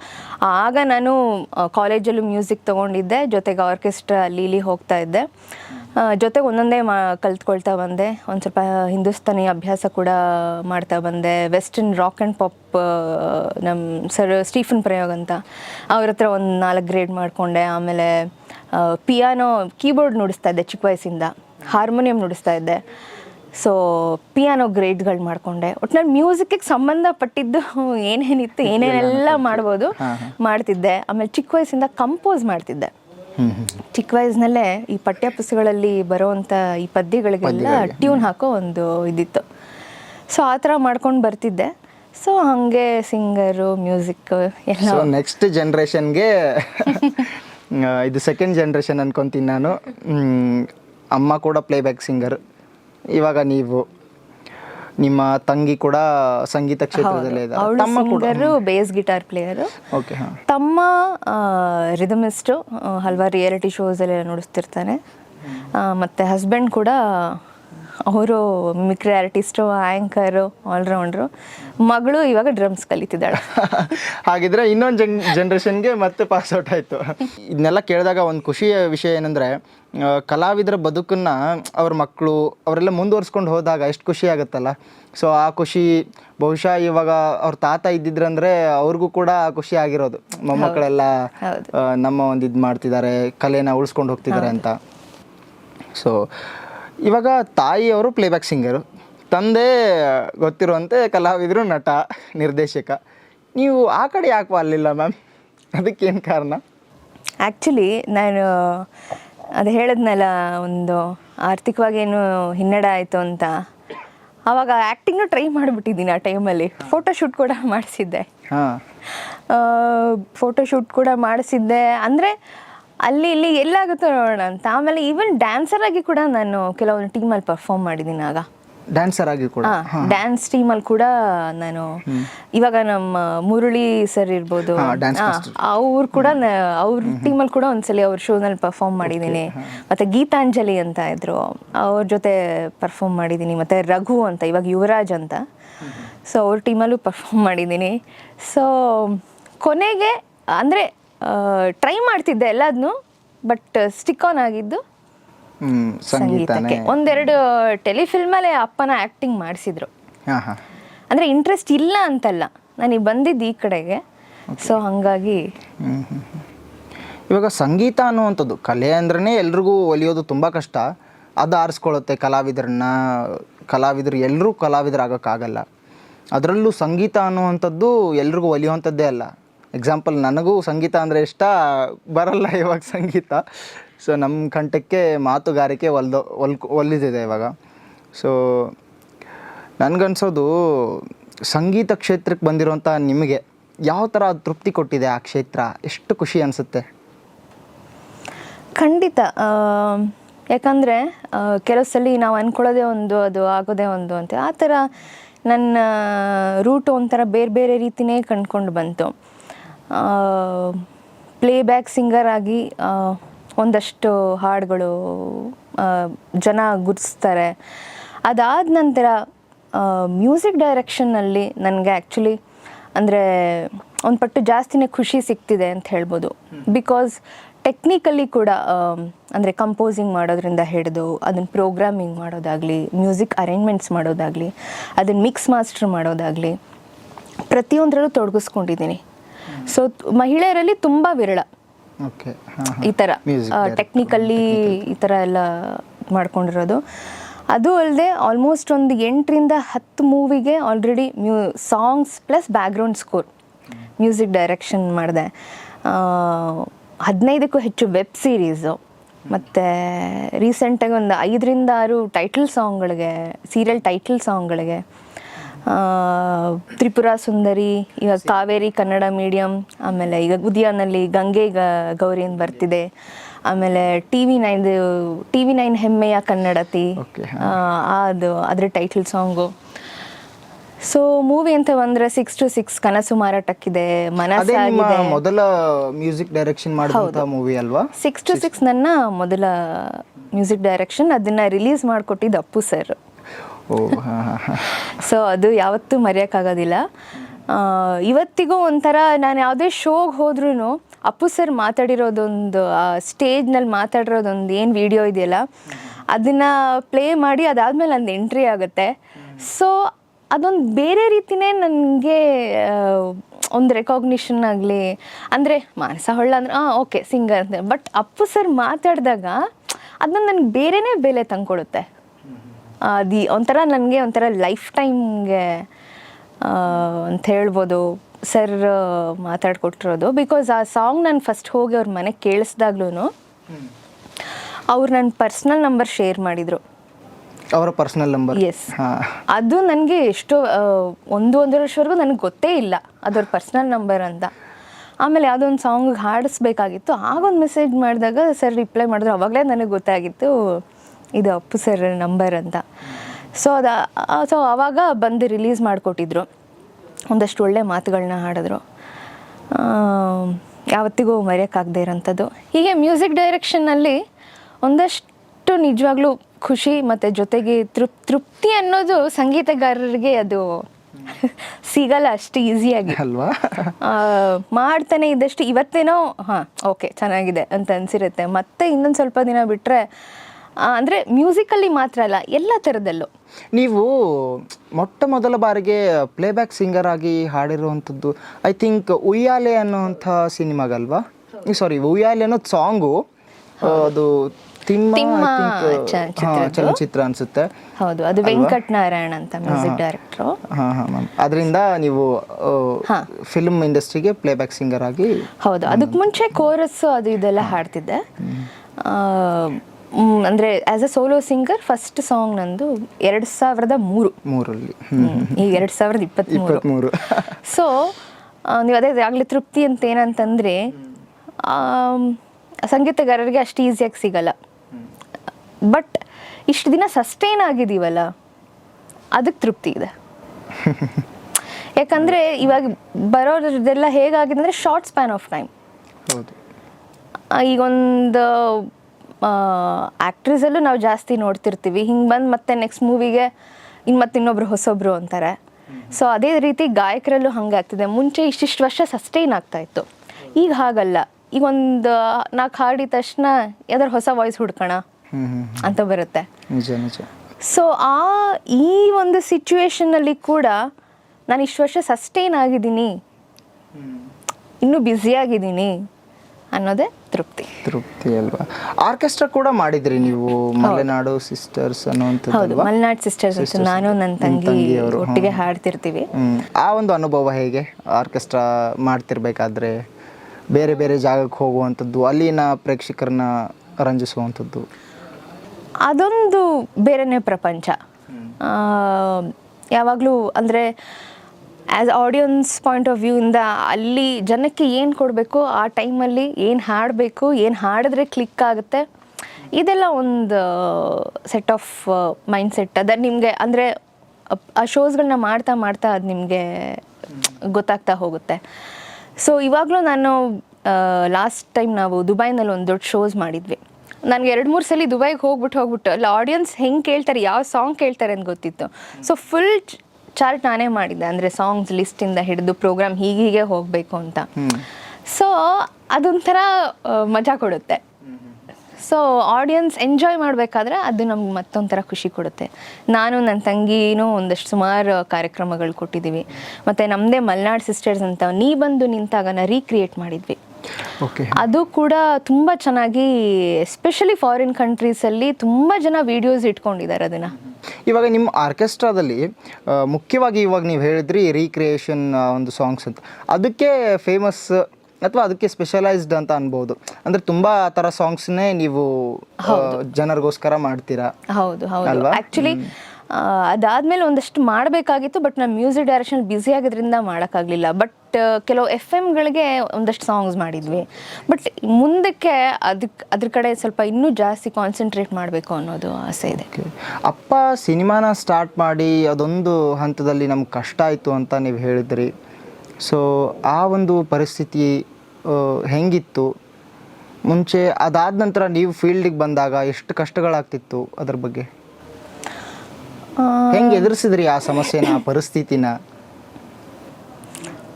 ಆಗ ನಾನು ಕಾಲೇಜಲ್ಲೂ ಮ್ಯೂಸಿಕ್ ತಗೊಂಡಿದ್ದೆ, ಜೊತೆಗೆ ಆರ್ಕೆಸ್ಟ್ರಾ ಅಲ್ಲಿ ಇಲ್ಲಿ ಹೋಗ್ತಾ ಇದ್ದೆ. ಜೊತೆಗೆ ಒಂದೊಂದೇ ಮಾ, ಕಲ್ತ್ಕೊಳ್ತಾ ಬಂದೆ. ಒಂದು ಸ್ವಲ್ಪ ಹಿಂದೂಸ್ತಾನಿ ಅಭ್ಯಾಸ ಕೂಡ ಮಾಡ್ತಾ ಬಂದೆ. ವೆಸ್ಟರ್ನ್ ರಾಕ್ ಆ್ಯಂಡ್ ಪಾಪ್ ನಮ್ಮ ಸರ್ ಸ್ಟೀಫನ್ ಪ್ರಯೋಗ್ ಅಂತ, ಅವ್ರ ಹತ್ರ ಒಂದು ನಾಲ್ಕು ಗ್ರೇಡ್ ಮಾಡಿಕೊಂಡೆ. ಆಮೇಲೆ ಪಿಯಾನೋ ಕೀಬೋರ್ಡ್ ನುಡಿಸ್ತಾ ಇದ್ದೆ ಚಿಕ್ಕ ವಯಸ್ಸಿಂದ. ಹಾರ್ಮೋನಿಯಂ ನುಡಿಸ್ತಾ ಇದ್ದೆ. ಸೊ ಪಿಯಾನೋ ಗ್ರೇಡ್ಗಳು ಮಾಡಿಕೊಂಡೆ. ಒಟ್ನಲ್ಲಿ ಮ್ಯೂಸಿಕ್ಗೆ ಸಂಬಂಧಪಟ್ಟಿದ್ದು ಏನೇನಿತ್ತು ಏನೇನೆಲ್ಲ ಮಾಡ್ಬೋದು ಮಾಡ್ತಿದ್ದೆ. ಆಮೇಲೆ ಚಿಕ್ಕ ವಯಸ್ಸಿಂದ ಕಂಪೋಸ್ ಮಾಡ್ತಿದ್ದೆ. ಚಿಕ್ಕ ವಯಸ್ಸಿನಲ್ಲೇ ಈ ಪಠ್ಯ ಪುಸ್ತಕಗಳಲ್ಲಿ ಬರೋವಂಥ ಈ ಪದ್ಯಗಳಿಗೆಲ್ಲ ಟ್ಯೂನ್ ಹಾಕೋ ಒಂದು ಇದಿತ್ತು. ಸೊ ಆ ಥರ ಮಾಡ್ಕೊಂಡು ಬರ್ತಿದ್ದೆ. ಸೊ ಹಾಗೆ ಸಿಂಗರು ಮ್ಯೂಸಿಕ್ ಎಲ್ಲ ಸೊ ನೆಕ್ಸ್ಟ್ ಜನ್ರೇಷನ್ಗೆ ಇದು ಸೆಕೆಂಡ್ ಜನ್ರೇಷನ್ ಅನ್ಕೊಂತೀನಿ ನಾನು. ಅಮ್ಮ ಕೂಡ ಪ್ಲೇಬ್ಯಾಕ್ ಸಿಂಗರ್ ಇವಾಗ ನೀವು ನಿಮ್ಮ ತಂಗಿ ಕೂಡ ಸಂಗೀತ ಕ್ಷೇತ್ರದಲ್ಲೇ ಇದ್ದಾರೆ. ಅವಳು ತಮ್ಮ ಕೂಡ. Singer bass guitar player okay ಹಾಂ. ತಮ್ಮ ರಿದಮಿಸ್ಟು ಹಲವಾರು ರಿಯಾಲಿಟಿ ಶೋಸ್ ನುಡಿಸ್ತಿರ್ತಾನೆ. ಆ, ಮತ್ತೆ ಹಸ್ಬೆಂಡ್ ಕೂಡ ಅವರು ಮಿಕ್ರಿ ಆರ್ಟಿಸ್ಟು ಆ್ಯಂಕರು ಆಲ್ರೌಂಡ್ರು. ಮಗಳು ಇವಾಗ ಡ್ರಮ್ಸ್ ಕಲಿತಿದ್ದಾಳೆ. ಹಾಗಿದ್ರೆ ಇನ್ನೊಂದು ಜನ್ ಜನ್ರೇಷನ್ಗೆ ಮತ್ತೆ ಪಾಸ್ ಔಟ್ ಆಯಿತು. ಇದನ್ನೆಲ್ಲ ಕೇಳಿದಾಗ ಒಂದು ಖುಷಿಯ ವಿಷಯ ಏನಂದರೆ ಕಲಾವಿದರ ಬದುಕನ್ನು ಅವ್ರ ಮಕ್ಕಳು ಅವರೆಲ್ಲ ಮುಂದುವರ್ಸ್ಕೊಂಡು ಹೋದಾಗ ಎಷ್ಟು ಖುಷಿ ಆಗುತ್ತಲ್ಲ. ಸೊ ಆ ಖುಷಿ ಬಹುಶಃ ಇವಾಗ ಅವ್ರ ತಾತ ಇದ್ದಿದ್ರಂದ್ರೆ ಅವ್ರಿಗೂ ಕೂಡ ಖುಷಿ ಆಗಿರೋದು. ಮೊಮ್ಮಕ್ಕಳೆಲ್ಲ. ನಮ್ಮ ಒಂದು ಇದು ಮಾಡ್ತಿದ್ದಾರೆ ಕಲೆನ ಉಳಿಸ್ಕೊಂಡು ಹೋಗ್ತಿದ್ದಾರೆ ಅಂತ. ಸೊ ಇವಾಗ ತಾಯಿಯವರು ಪ್ಲೇಬ್ಯಾಕ್ ಸಿಂಗರು ತಂದೆ ಗೊತ್ತಿರುವಂತೆ ಕಲಾವಿದರು ನಟ ನಿರ್ದೇಶಕ. ನೀವು ಆ ಕಡೆ ಯಾಕೆ ಅಲ್ಲಿಲ್ಲ ಮ್ಯಾಮ್? ಅದಕ್ಕೇನು ಕಾರಣ? ಆ್ಯಕ್ಚುಲಿ ನಾನು ಅದು ಹೇಳಿದ್ನಲ್ಲ ಒಂದು ಆರ್ಥಿಕವಾಗೇನು ಹಿನ್ನಡೆ ಆಯಿತು ಅಂತ. ಆವಾಗ ಆ್ಯಕ್ಟಿಂಗು ಟ್ರೈ ಮಾಡಿಬಿಟ್ಟಿದ್ದೀನಿ ಆ ಟೈಮಲ್ಲಿ ಫೋಟೋಶೂಟ್ ಕೂಡ ಮಾಡಿಸಿದ್ದೆ. ಹಾಂ. ಫೋಟೋಶೂಟ್ ಕೂಡ ಮಾಡಿಸಿದ್ದೆ. ಅಂದರೆ ಅಲ್ಲಿ ಇಲ್ಲಿ ಎಲ್ಲಾಗುತ್ತೋ ನೋಡೋಣ ಅಂತ. ಆಮೇಲೆ ಈವನ್ ಡ್ಯಾನ್ಸರ್ ಆಗಿ ಕೂಡ ನಾನು ಕೆಲವೊಂದು ಟೀಮಲ್ಲಿ ಪರ್ಫಾರ್ಮ್ ಮಾಡಿದ್ದೀನಿ ಆಗ. ಡ್ಯಾನ್ಸರ್ ಆಗಿ ಕೂಡ? ಡ್ಯಾನ್ಸ್ ಟೀಮ್ ಅಲ್ಲಿ ಕೂಡ ನಾನು ಇವಾಗ ನಮ್ಮ ಮುರುಳಿ ಸರ್ ಇರ್ಬೋದು. ಅವ್ರು ಕೂಡ ಅವ್ರ ಟೀಮ್ ಅಲ್ಲಿ ಕೂಡ ಒಂದ್ಸಲಿ ಅವ್ರ ಶೋನಲ್ಲಿ ಪರ್ಫಾರ್ಮ್ ಮಾಡಿದ್ದೀನಿ. ಮತ್ತೆ ಗೀತಾಂಜಲಿ ಅಂತ ಇದ್ರು. ಅವ್ರ ಜೊತೆ ಪರ್ಫಾರ್ಮ್ ಮಾಡಿದ್ದೀನಿ. ಮತ್ತೆ ರಘು ಅಂತ ಇವಾಗ ಯುವರಾಜ್ ಅಂತ. ಸೊ ಅವ್ರ ಟೀಮಲ್ಲೂ ಪರ್ಫಾರ್ಮ್ ಮಾಡಿದ್ದೀನಿ. ಸೊ ಕೊನೆಗೆ ಅಂದರೆ ಟ್ರೈ ಮಾಡ್ತಿದ್ದೆ ಎಲ್ಲದನ್ನು ಬಟ್ ಸ್ಟಿಕ್ ಆನ್ ಆಗಿದ್ದು ಸಂಗೀತಕ್ಕೆ. ಒಂದೆರಡು ಟೆಲಿಫಿಲ್ಮಲ್ಲೇ ಅಪ್ಪನ ಆ್ಯಕ್ಟಿಂಗ್ ಮಾಡಿಸಿದ್ರು. ಹಾ ಹಾಂ. ಅಂದರೆ ಇಂಟ್ರೆಸ್ಟ್ ಇಲ್ಲ ಅಂತಲ್ಲ. ನನಗೆ ಬಂದಿದ್ದು ಈ ಕಡೆಗೆ. ಸೊ ಹಾಗಾಗಿ. ಇವಾಗ ಸಂಗೀತ ಅನ್ನುವಂಥದ್ದು ಕಲೆ ಅಂದ್ರೆ ಎಲ್ರಿಗೂ ಒಲಿಯೋದು ತುಂಬ ಕಷ್ಟ. ಅದು ಆರಿಸ್ಕೊಳ್ಳುತ್ತೆ ಕಲಾವಿದರನ್ನ ಕಲಾವಿದರು ಎಲ್ಲರೂ ಕಲಾವಿದರಾಗೋಕ್ಕಾಗಲ್ಲ. ಅದರಲ್ಲೂ ಸಂಗೀತ ಅನ್ನುವಂಥದ್ದು ಎಲ್ರಿಗೂ ಒಲಿಯುವಂಥದ್ದೇ ಅಲ್ಲ. ಎಕ್ಸಾಂಪಲ್ ನನಗೂ ಸಂಗೀತ ಅಂದರೆ ಇಷ್ಟ, ಬರಲ್ಲ ಇವಾಗ ಸಂಗೀತ. ಸೊ ನಮ್ಮ ಕಂಠಕ್ಕೆ ಮಾತುಗಾರಿಕೆ ಒಲ್ದು ಒಲ್ ಒಲಿದಿದೆ ಇವಾಗ. ಸೊ ನನಗನ್ಸೋದು ಸಂಗೀತ ಕ್ಷೇತ್ರಕ್ಕೆ ಬಂದಿರುವಂಥ ನಿಮಗೆ ಯಾವ ಥರ ತೃಪ್ತಿ ಕೊಟ್ಟಿದೆ ಆ ಕ್ಷೇತ್ರ? ಎಷ್ಟು ಖುಷಿ ಅನಿಸುತ್ತೆ? ಖಂಡಿತ. ಯಾಕಂದರೆ ಕೆಲವು ನಾವು ಅಂದ್ಕೊಳ್ಳೋದೇ ಒಂದು, ಅದು ಆಗೋದೇ ಒಂದು ಅಂತ. ಆ ಥರ ನನ್ನ ರೂಟ್ ಒಂಥರ ಬೇರೆ ಬೇರೆ ರೀತಿನೇ ಕಂಡ್ಕೊಂಡು ಬಂತು. ಪ್ಲೇಬ್ಯಾಕ್ ಸಿಂಗರ್ ಆಗಿ ಒಂದಷ್ಟು ಹಾಡುಗಳು ಜನ ಗುರ್ತಿಸ್ತಾರೆ ಅದಾದ ನಂತರ ಮ್ಯೂಸಿಕ್ ಡೈರೆಕ್ಷನ್ನಲ್ಲಿ ನನಗೆ ಆ್ಯಕ್ಚುಲಿ ಅಂದರೆ ಒಂದು ಪಟ್ಟು ಜಾಸ್ತಿನೇ ಖುಷಿ ಸಿಗ್ತಿದೆ ಅಂತ ಹೇಳ್ಬೋದು. ಬಿಕಾಸ್ ಟೆಕ್ನಿಕಲಿ ಕೂಡ ಅಂದರೆ ಕಂಪೋಸಿಂಗ್ ಮಾಡೋದ್ರಿಂದ ಹಿಡಿದು ಅದನ್ನು ಪ್ರೋಗ್ರಾಮಿಂಗ್ ಮಾಡೋದಾಗಲಿ ಮ್ಯೂಸಿಕ್ ಅರೇಂಜ್ಮೆಂಟ್ಸ್ ಮಾಡೋದಾಗಲಿ ಅದನ್ನು ಮಿಕ್ಸ್ ಮಾಸ್ಟರ್ ಮಾಡೋದಾಗಲಿ ಪ್ರತಿಯೊಂದರಲ್ಲೂ ತೊಡಗಿಸ್ಕೊಂಡಿದ್ದೀನಿ. ಸೊ ಮಹಿಳೆಯರಲ್ಲಿ ತುಂಬಾ ವಿರಳ. ಈ ಥರ Music ಟೆಕ್ನಿಕಲ್ಲಿ ಈ ಥರ ಎಲ್ಲ ಮಾಡ್ಕೊಂಡಿರೋದು. ಅದು ಅಲ್ಲದೆ ಆಲ್ಮೋಸ್ಟ್ ಒಂದು ಎಂಟರಿಂದ ಹತ್ತು ಮೂವಿಗೆ already mu songs plus background score music direction ಮಾಡಿದೆ. ಹದಿನೈದಕ್ಕೂ ಹೆಚ್ಚು ವೆಬ್ ಸೀರೀಸು ಮತ್ತು ರೀಸೆಂಟಾಗಿ ಒಂದು ಐದರಿಂದ ಆರು ಟೈಟಲ್ ಸಾಂಗ್ಗಳಿಗೆ ಸೀರಿಯಲ್ ಟೈಟಲ್ ಸಾಂಗ್ಗಳಿಗೆ ತ್ರಿಪುರ ಸುಂದರಿ ಇವಾಗ ಕಾವೇರಿ ಕನ್ನಡ ಮೀಡಿಯಂ ಆಮೇಲೆ ಈಗ ಉದ್ಯಾನಲ್ಲಿ ಗಂಗೆ ಗ- ಗೌರಿ ಅಂತ ಬರ್ತಿದೆ. ಆಮೇಲೆ T V nine T V nine ಹೆಮ್ಮೆಯ ಕನ್ನಡತಿ. ಅದು ಅದ್ರ ಟೈಟಲ್ ಸಾಂಗು ಸೊ ಮೂವಿ ಅಂತ ಬಂದ್ರೆ ಸಿಕ್ಸ್ ಟು ಸಿಕ್ಸ್ ಕನಸು ಮಾರಾಟಕ್ಕಿದೆ ಮನಸ್ಸಾಗಿದೆ. ಮೊದಲ ಮ್ಯೂಸಿಕ್ ಡೈರೆಕ್ಷನ್ ಮಾಡಿದಂತ ಮೂವಿ ಅಲ್ವಾ? ಸಿಕ್ಸ್ ಟು ಸಿಕ್ಸ್ ನನ್ನ ಮೊದಲ ಮ್ಯೂಸಿಕ್ ಡೈರೆಕ್ಷನ್ ಅದನ್ನ ರಿಲೀಸ್ ಮಾಡಿಕೊಟ್ಟಿದ್ದು ಅಪ್ಪು ಸರ್ ಸೊ ಅದು ಯಾವತ್ತೂ ಮರೆಯೋಕ್ಕಾಗೋದಿಲ್ಲ. ಇವತ್ತಿಗೂ ಒಂಥರ ನಾನು ಯಾವುದೇ ಶೋಗೆ ಹೋದ್ರೂ ಅಪ್ಪು ಸರ್ ಮಾತಾಡಿರೋದೊಂದು ಸ್ಟೇಜ್ನಲ್ಲಿ ಮಾತಾಡಿರೋದೊಂದು ಏನು ವಿಡಿಯೋ ಇದೆಯಲ್ಲ, ಅದನ್ನು ಪ್ಲೇ ಮಾಡಿ ಅದಾದಮೇಲೆ ನಂದು ಎಂಟ್ರಿ ಆಗುತ್ತೆ. ಸೊ ಅದೊಂದು ಬೇರೆ ರೀತಿನೇ ನನಗೆ ಒಂದು ರೆಕಾಗ್ನಿಷನ್ ಆಗಲಿ, ಅಂದರೆ ಮಾನಸ ಹೊಳ್ಳ ಅಂದ್ರೆ ಹಾಂ ಓಕೆ ಸಿಂಗರ್ ಅಂತ. ಬಟ್ ಅಪ್ಪು ಸರ್ ಮಾತಾಡಿದಾಗ ಅದನ್ನ ನನಗೆ ಬೇರೆನೇ ಬೆಲೆ ತಂದ್ಕೊಡುತ್ತೆ. ಅದು ಒಂಥರ ನನಗೆ ಒಂಥರ ಲೈಫ್ ಟೈಮ್ಗೆ ಅಂತ ಹೇಳ್ಬೋದು. ಸರ್ ಮಾತಾಡ್ಕೊಟ್ಟಿರೋದು. ಬಿಕಾಸ್ ಆ ಸಾಂಗ್ ನಾನು ಫಸ್ಟ್ ಹೋಗಿ ಅವ್ರ ಮನೆಗೆ ಕೇಳಿಸ್ದಾಗ್ಲೂ ಅವ್ರು ನನ್ನ ಪರ್ಸ್ನಲ್ ನಂಬರ್ ಶೇರ್ ಮಾಡಿದರು. ಅವರ ಪರ್ಸ್ನಲ್ ನಂಬರ್ ಎಸ್ ಅದು ನನಗೆ ಎಷ್ಟೋ ಒಂದು ಒಂದು ಒಂದೂವರೆ ವರ್ಷವರೆಗೂ ನನಗೆ ಗೊತ್ತೇ ಇಲ್ಲ ಅದವ್ರ ಪರ್ಸ್ನಲ್ ನಂಬರ್ ಅಂತ. ಆಮೇಲೆ ಯಾವುದೋ ಒಂದು ಸಾಂಗ್ ಹಾಡಿಸ್ಬೇಕಾಗಿತ್ತು. ಆಗೊಂದು ಮೆಸೇಜ್ ಮಾಡಿದಾಗ ಸರ್ ರಿಪ್ಲೈ ಮಾಡಿದ್ರು. ಅವಾಗಲೇ ನನಗೆ ಗೊತ್ತಾಗಿತ್ತು. ಇದು ಅಪ್ಪು ಸರ್ ನಂಬರ್ ಅಂತ. ಸೊ ಅದು ಸೊ ಆವಾಗ ಬಂದು ರಿಲೀಸ್ ಮಾಡಿಕೊಟ್ಟಿದ್ರು. ಒಂದಷ್ಟು ಒಳ್ಳೆ ಮಾತುಗಳನ್ನ ಹಾಡಿದ್ರು. ಯಾವತ್ತಿಗೂ ಮರೆಯೋಕ್ಕಾಗದೇ ಇರೋಂಥದ್ದು. ಹೀಗೆ ಮ್ಯೂಸಿಕ್ ಡೈರೆಕ್ಷನ್ನಲ್ಲಿ ಒಂದಷ್ಟು ನಿಜವಾಗ್ಲೂ ಖುಷಿ ಮತ್ತು ಜೊತೆಗೆ ತೃಪ್ ತೃಪ್ತಿ ಅನ್ನೋದು ಸಂಗೀತಗಾರರಿಗೆ ಅದು ಸಿಗಲ್ಲ ಅಷ್ಟು ಈಸಿಯಾಗಿ ಅಲ್ವಾ? ಮಾಡ್ತಾನೆ ಇದ್ದಷ್ಟು ಇವತ್ತೇನೋ ಹಾಂ ಓಕೆ ಚೆನ್ನಾಗಿದೆ ಅಂತ ಅನಿಸಿರುತ್ತೆ. ಮತ್ತೆ ಇನ್ನೊಂದು ಸ್ವಲ್ಪ ದಿನ ಬಿಟ್ಟರೆ ಅಂದರೆ ಮ್ಯೂಸಿಕಲ್ಲಿ ಮಾತ್ರ ಅಲ್ಲ ಎಲ್ಲ ಥರದಲ್ಲೂ ನೀವು ಮೊಟ್ಟ ಮೊದಲ ಬಾರಿಗೆ ಪ್ಲೇಬ್ಯಾಕ್ ಸಿಂಗರ್ ಆಗಿ ಹಾಡಿರುವಂಥದ್ದು ಐ ಥಿಂಕ್ ಉಯ್ಯಾಲೆ ಅನ್ನೋಂಥ ಸಿನಿಮಾಗಲ್ವಾ? ಸಾರಿ ಉಯ್ಯಾಲೆ ಅನ್ನೋದು ಸಾಂಗು ಅದು ತಿಮ್ಮ ಚಲನಚಿತ್ರ ಅನ್ಸುತ್ತೆ. ಹೌದು ಅದು ವೆಂಕಟ್ ನಾರಾಯಣ್ ಅಂತ ಮ್ಯೂಸಿಕ್ ಡೈರೆಕ್ಟ್ರು ಹಾಂ ಹಾಂ ಮ್ಯಾಮ್ ಅದರಿಂದ ನೀವು ಫಿಲ್ಮ್ ಇಂಡಸ್ಟ್ರಿಗೆ ಪ್ಲೇಬ್ಯಾಕ್ ಸಿಂಗರ್ ಆಗಿ ಹೌದು ಅದಕ್ಕೆ ಮುಂಚೆ ಕೋರಸ್ ಅದು ಇದೆಲ್ಲ ಹಾಡ್ತಿದ್ದೆ. ಅಂದ್ರೆ as a solo singer first song ನಂದು ಎರಡು ಸಾವಿರದ ಮೂರು. ಮೂರಲ್ಲಿ. ಈಗ ಎರಡು ಸಾವಿರದ ಇಪ್ಪತ್ತ್ಮೂರು. ಸೊ ನೀವು ಅದೇ ಆಗಲೇ ತೃಪ್ತಿ ಅಂತ ಏನಂತಂದರೆ ಸಂಗೀತಗಾರರಿಗೆ ಅಷ್ಟು ಈಸಿಯಾಗಿ ಸಿಗಲ್ಲ. ಬಟ್ ಇಷ್ಟು ದಿನ ಸಸ್ಟೈನ್ ಆಗಿದ್ದೀವಲ್ಲ ಅದಕ್ಕೆ ತೃಪ್ತಿ ಇದೆ. ಯಾಕಂದರೆ ಇವಾಗ ಬರೋದೆಲ್ಲ ಹೇಗಾಗಿದೆ ಅಂದರೆ ಶಾರ್ಟ್ ಸ್ಪ್ಯಾನ್ ಆಫ್ ಟೈಮ್ ಹೌದು ಈಗೊಂದು ಆ್ಯಕ್ಟ್ರಸಲ್ಲೂ ನಾವು ಜಾಸ್ತಿ ನೋಡ್ತಿರ್ತೀವಿ. ಹಿಂಗೆ ಬಂದು ಮತ್ತೆ ನೆಕ್ಸ್ಟ್ ಮೂವಿಗೆ ಇನ್ನು ಮತ್ತೆ ಇನ್ನೊಬ್ರು ಹೊಸೊಬ್ರು ಅಂತಾರೆ. ಸೊ ಅದೇ ರೀತಿ ಗಾಯಕರಲ್ಲೂ ಹಂಗೆ ಆಗ್ತಿದೆ. ಮುಂಚೆ ಇಷ್ಟಿಷ್ಟು ವರ್ಷ ಸಸ್ಟೈನ್ ಆಗ್ತಾ ಇತ್ತು. ಈಗ ಹಾಗಲ್ಲ. ಈಗ ಒಂದು ನಾಲ್ಕು ಹಾಡಿದ ತಕ್ಷಣ ಯಾವ್ದಾರು ಹೊಸ ವಾಯ್ಸ್ ಹುಡ್ಕೋಣ ಅಂತ ಬರುತ್ತೆ. ಸೊ ಆ ಈ ಒಂದು ಸಿಚುವೇಶನಲ್ಲಿ ಕೂಡ ನಾನು ಇಷ್ಟು ವರ್ಷ ಸಸ್ಟೈನ್ ಆಗಿದ್ದೀನಿ. ಇನ್ನೂ ಬ್ಯುಸಿಯಾಗಿದ್ದೀನಿ ಅನ್ನೋದೇ ತೃಪ್ತಿ. ತೃಪ್ತಿ ಅಲ್ವಾ? ಆರ್ಕೆಸ್ಟ್ರಾ ಕೂಡ ಮಾಡಿದ್ರಿ ನೀವು? ಮಲೆನಾಡು ಸಿಸ್ಟರ್ಸ್ ಹೌದು ಅನ್ನುವಂಥದ್ದು ಮಲ್ನಾಡ್ ಸಿಸ್ಟರ್ಸ್ ಅಂತ ನಾನು ನನ್ನ ತಂಗಿ ತಂಗಿಯವರು, ಒಟ್ಟಿಗೆ ಹಾಡ್ತಿರ್ತೀವಿ. ಆ ಒಂದು ಅನುಭವ ಹೇಗೆ? ಆರ್ಕೆಸ್ಟ್ರಾ ಮಾಡ್ತಿರ್ಬೇಕಾದ್ರೆ ಬೇರೆ ಬೇರೆ ಜಾಗಕ್ಕೆ ಹೋಗುವಂಥದ್ದು ಅಲ್ಲಿನ ಪ್ರೇಕ್ಷಕರನ್ನ ರಂಜಿಸುವಂಥದ್ದು? ಅದೊಂದು ಬೇರೆನೇ ಪ್ರಪಂಚ. ಯಾವಾಗಲೂ ಅಂದರೆ ಆ್ಯಸ್ ಆಡಿಯನ್ಸ್ ಪಾಯಿಂಟ್ ಆಫ್ ವ್ಯೂಯಿಂದ ಅಲ್ಲಿ ಜನಕ್ಕೆ ಏನು ಕೊಡಬೇಕು, ಆ ಟೈಮಲ್ಲಿ ಏನು ಹಾಡಬೇಕು, ಏನು ಹಾಡಿದ್ರೆ ಕ್ಲಿಕ್ ಆಗುತ್ತೆ, ಇದೆಲ್ಲ ಒಂದು ಸೆಟ್ ಆಫ್ ಮೈಂಡ್ ಸೆಟ್ ಅದ ನಿಮಗೆ, ಅಂದರೆ, ಆ ಶೋಸ್ಗಳನ್ನ ಮಾಡ್ತಾ ಮಾಡ್ತಾ ಅದು ನಿಮಗೆ ಗೊತ್ತಾಗ್ತಾ ಹೋಗುತ್ತೆ. ಸೊ ಇವಾಗಲೂ ನಾನು ಲಾಸ್ಟ್ ಟೈಮ್ ನಾವು ದುಬೈನಲ್ಲಿ ಒಂದು ದೊಡ್ಡ ಶೋಸ್ ಮಾಡಿದ್ವಿ. ನನಗೆ ಎರಡು ಮೂರು ಸಲ ದುಬೈಗೆ ಹೋಗ್ಬಿಟ್ಟು ಹೋಗ್ಬಿಟ್ಟು, ಅಲ್ಲಿ ಆಡಿಯನ್ಸ್ ಹೆಂಗೆ ಕೇಳ್ತಾರೆ, ಯಾವ ಸಾಂಗ್ ಕೇಳ್ತಾರೆ ಅಂತ ಗೊತ್ತಿತ್ತು. ಸೊ ಫುಲ್ ಚಾರ್ಟ್ ನಾನೇ ಮಾಡಿದ್ದೆ ಅಂದರೆ ಸಾಂಗ್ಸ್ ಲಿಸ್ಟಿಂದ ಹಿಡಿದು ಪ್ರೋಗ್ರಾಮ್ ಹೀಗೆ ಹೀಗೆ ಹೋಗಬೇಕು ಅಂತ. ಸೊ ಅದೊಂಥರ ಮಜಾ ಕೊಡುತ್ತೆ. ಸೊ ಆಡಿಯನ್ಸ್ ಎಂಜಾಯ್ ಮಾಡಬೇಕಾದ್ರೆ ಅದು ನಮ್ಗೆ ಮತ್ತೊಂಥರ ಖುಷಿ ಕೊಡುತ್ತೆ. ನಾನು ನನ್ನ ತಂಗಿನೂ ಒಂದಷ್ಟು ಸುಮಾರು ಕಾರ್ಯಕ್ರಮಗಳು ಕೊಟ್ಟಿದ್ದೀವಿ ಮತ್ತು ನಮ್ಮದೇ ಮಲ್ನಾಡ್ ಸಿಸ್ಟರ್ಸ್ ಅಂತ ನೀ ಬಂದು ನಿಂತಾಗ ನಾ ರೀಕ್ರಿಯೇಟ್ ಮಾಡಿದ್ವಿ. ಅದು ಕೂಡ ತುಂಬ ಚೆನ್ನಾಗಿ ಎಸ್ಪೆಷಲಿ ಫಾರಿನ್ ಕಂಟ್ರೀಸಲ್ಲಿ ತುಂಬ ಜನ ವೀಡಿಯೋಸ್ ಇಟ್ಕೊಂಡಿದ್ದಾರೆ ಅದನ್ನು. ಇವಾಗ ನಿಮ್ಮ ಆರ್ಕೆಸ್ಟ್ರಾದಲ್ಲಿ ಮುಖ್ಯವಾಗಿ ಇವಾಗ ನೀವು ಹೇಳಿದ್ರಿ ರೀಕ್ರಿಯೇಷನ್ ಒಂದು ಸಾಂಗ್ಸ್ ಅಂತ. ಅದಕ್ಕೆ ಫೇಮಸ್ ಅಥವಾ ಅದಕ್ಕೆ ಸ್ಪೆಷಲೈಸ್ಡ್ ಅಂತ ಅನ್ಬೋದು. ಅಂದ್ರೆ ತುಂಬಾ ತರ ಸಾಂಗ್ಸ್ನೇ ನೀವು ಜನರಿಗೋಸ್ಕರ ಮಾಡ್ತೀರಾ? ಹೌದು ಹೌದು. ಅಲ್ವಾ? ಅದಾದಮೇಲೆ ಒಂದಷ್ಟು ಮಾಡಬೇಕಾಗಿತ್ತು ಬಟ್ ನಾನು ಮ್ಯೂಸಿಕ್ ಡೈರೆಕ್ಷನ್ ಬ್ಯುಸಿ ಆಗಿದ್ರಿಂದ ಮಾಡೋಕ್ಕಾಗಲಿಲ್ಲ. ಬಟ್ ಕೆಲವು ಎಫ್ ಎಮ್ಗಳಿಗೆ ಒಂದಷ್ಟು ಸಾಂಗ್ಸ್ ಮಾಡಿದ್ವಿ. ಬಟ್ ಮುಂದಕ್ಕೆ ಅದಕ್ಕೆ ಅದ್ರ ಕಡೆ ಸ್ವಲ್ಪ ಇನ್ನೂ ಜಾಸ್ತಿ ಕಾನ್ಸಂಟ್ರೇಟ್ ಮಾಡಬೇಕು ಅನ್ನೋದು ಆಸೆ ಇದೆ. ಅಪ್ಪ ಸಿನಿಮಾನ ಸ್ಟಾರ್ಟ್ ಮಾಡಿ ಅದೊಂದು ಹಂತದಲ್ಲಿ ನಮ್ಗೆ ಕಷ್ಟ ಆಯಿತು ಅಂತ ನೀವು ಹೇಳಿದ್ರಿ. ಸೊ ಆ ಒಂದು ಪರಿಸ್ಥಿತಿ ಹೆಂಗಿತ್ತು? ಮುಂಚೆ ಅದಾದ ನಂತರ ನೀವು ಫೀಲ್ಡಿಗೆ ಬಂದಾಗ ಎಷ್ಟು ಕಷ್ಟಗಳಾಗ್ತಿತ್ತು ಅದ್ರ ಬಗ್ಗೆ? ಹೆಂಗೆ ಎದುರಿಸಿದ್ರಿ ಆ ಸಮಸ್ಯೆನ ಪರಿಸ್ಥಿತಿನ?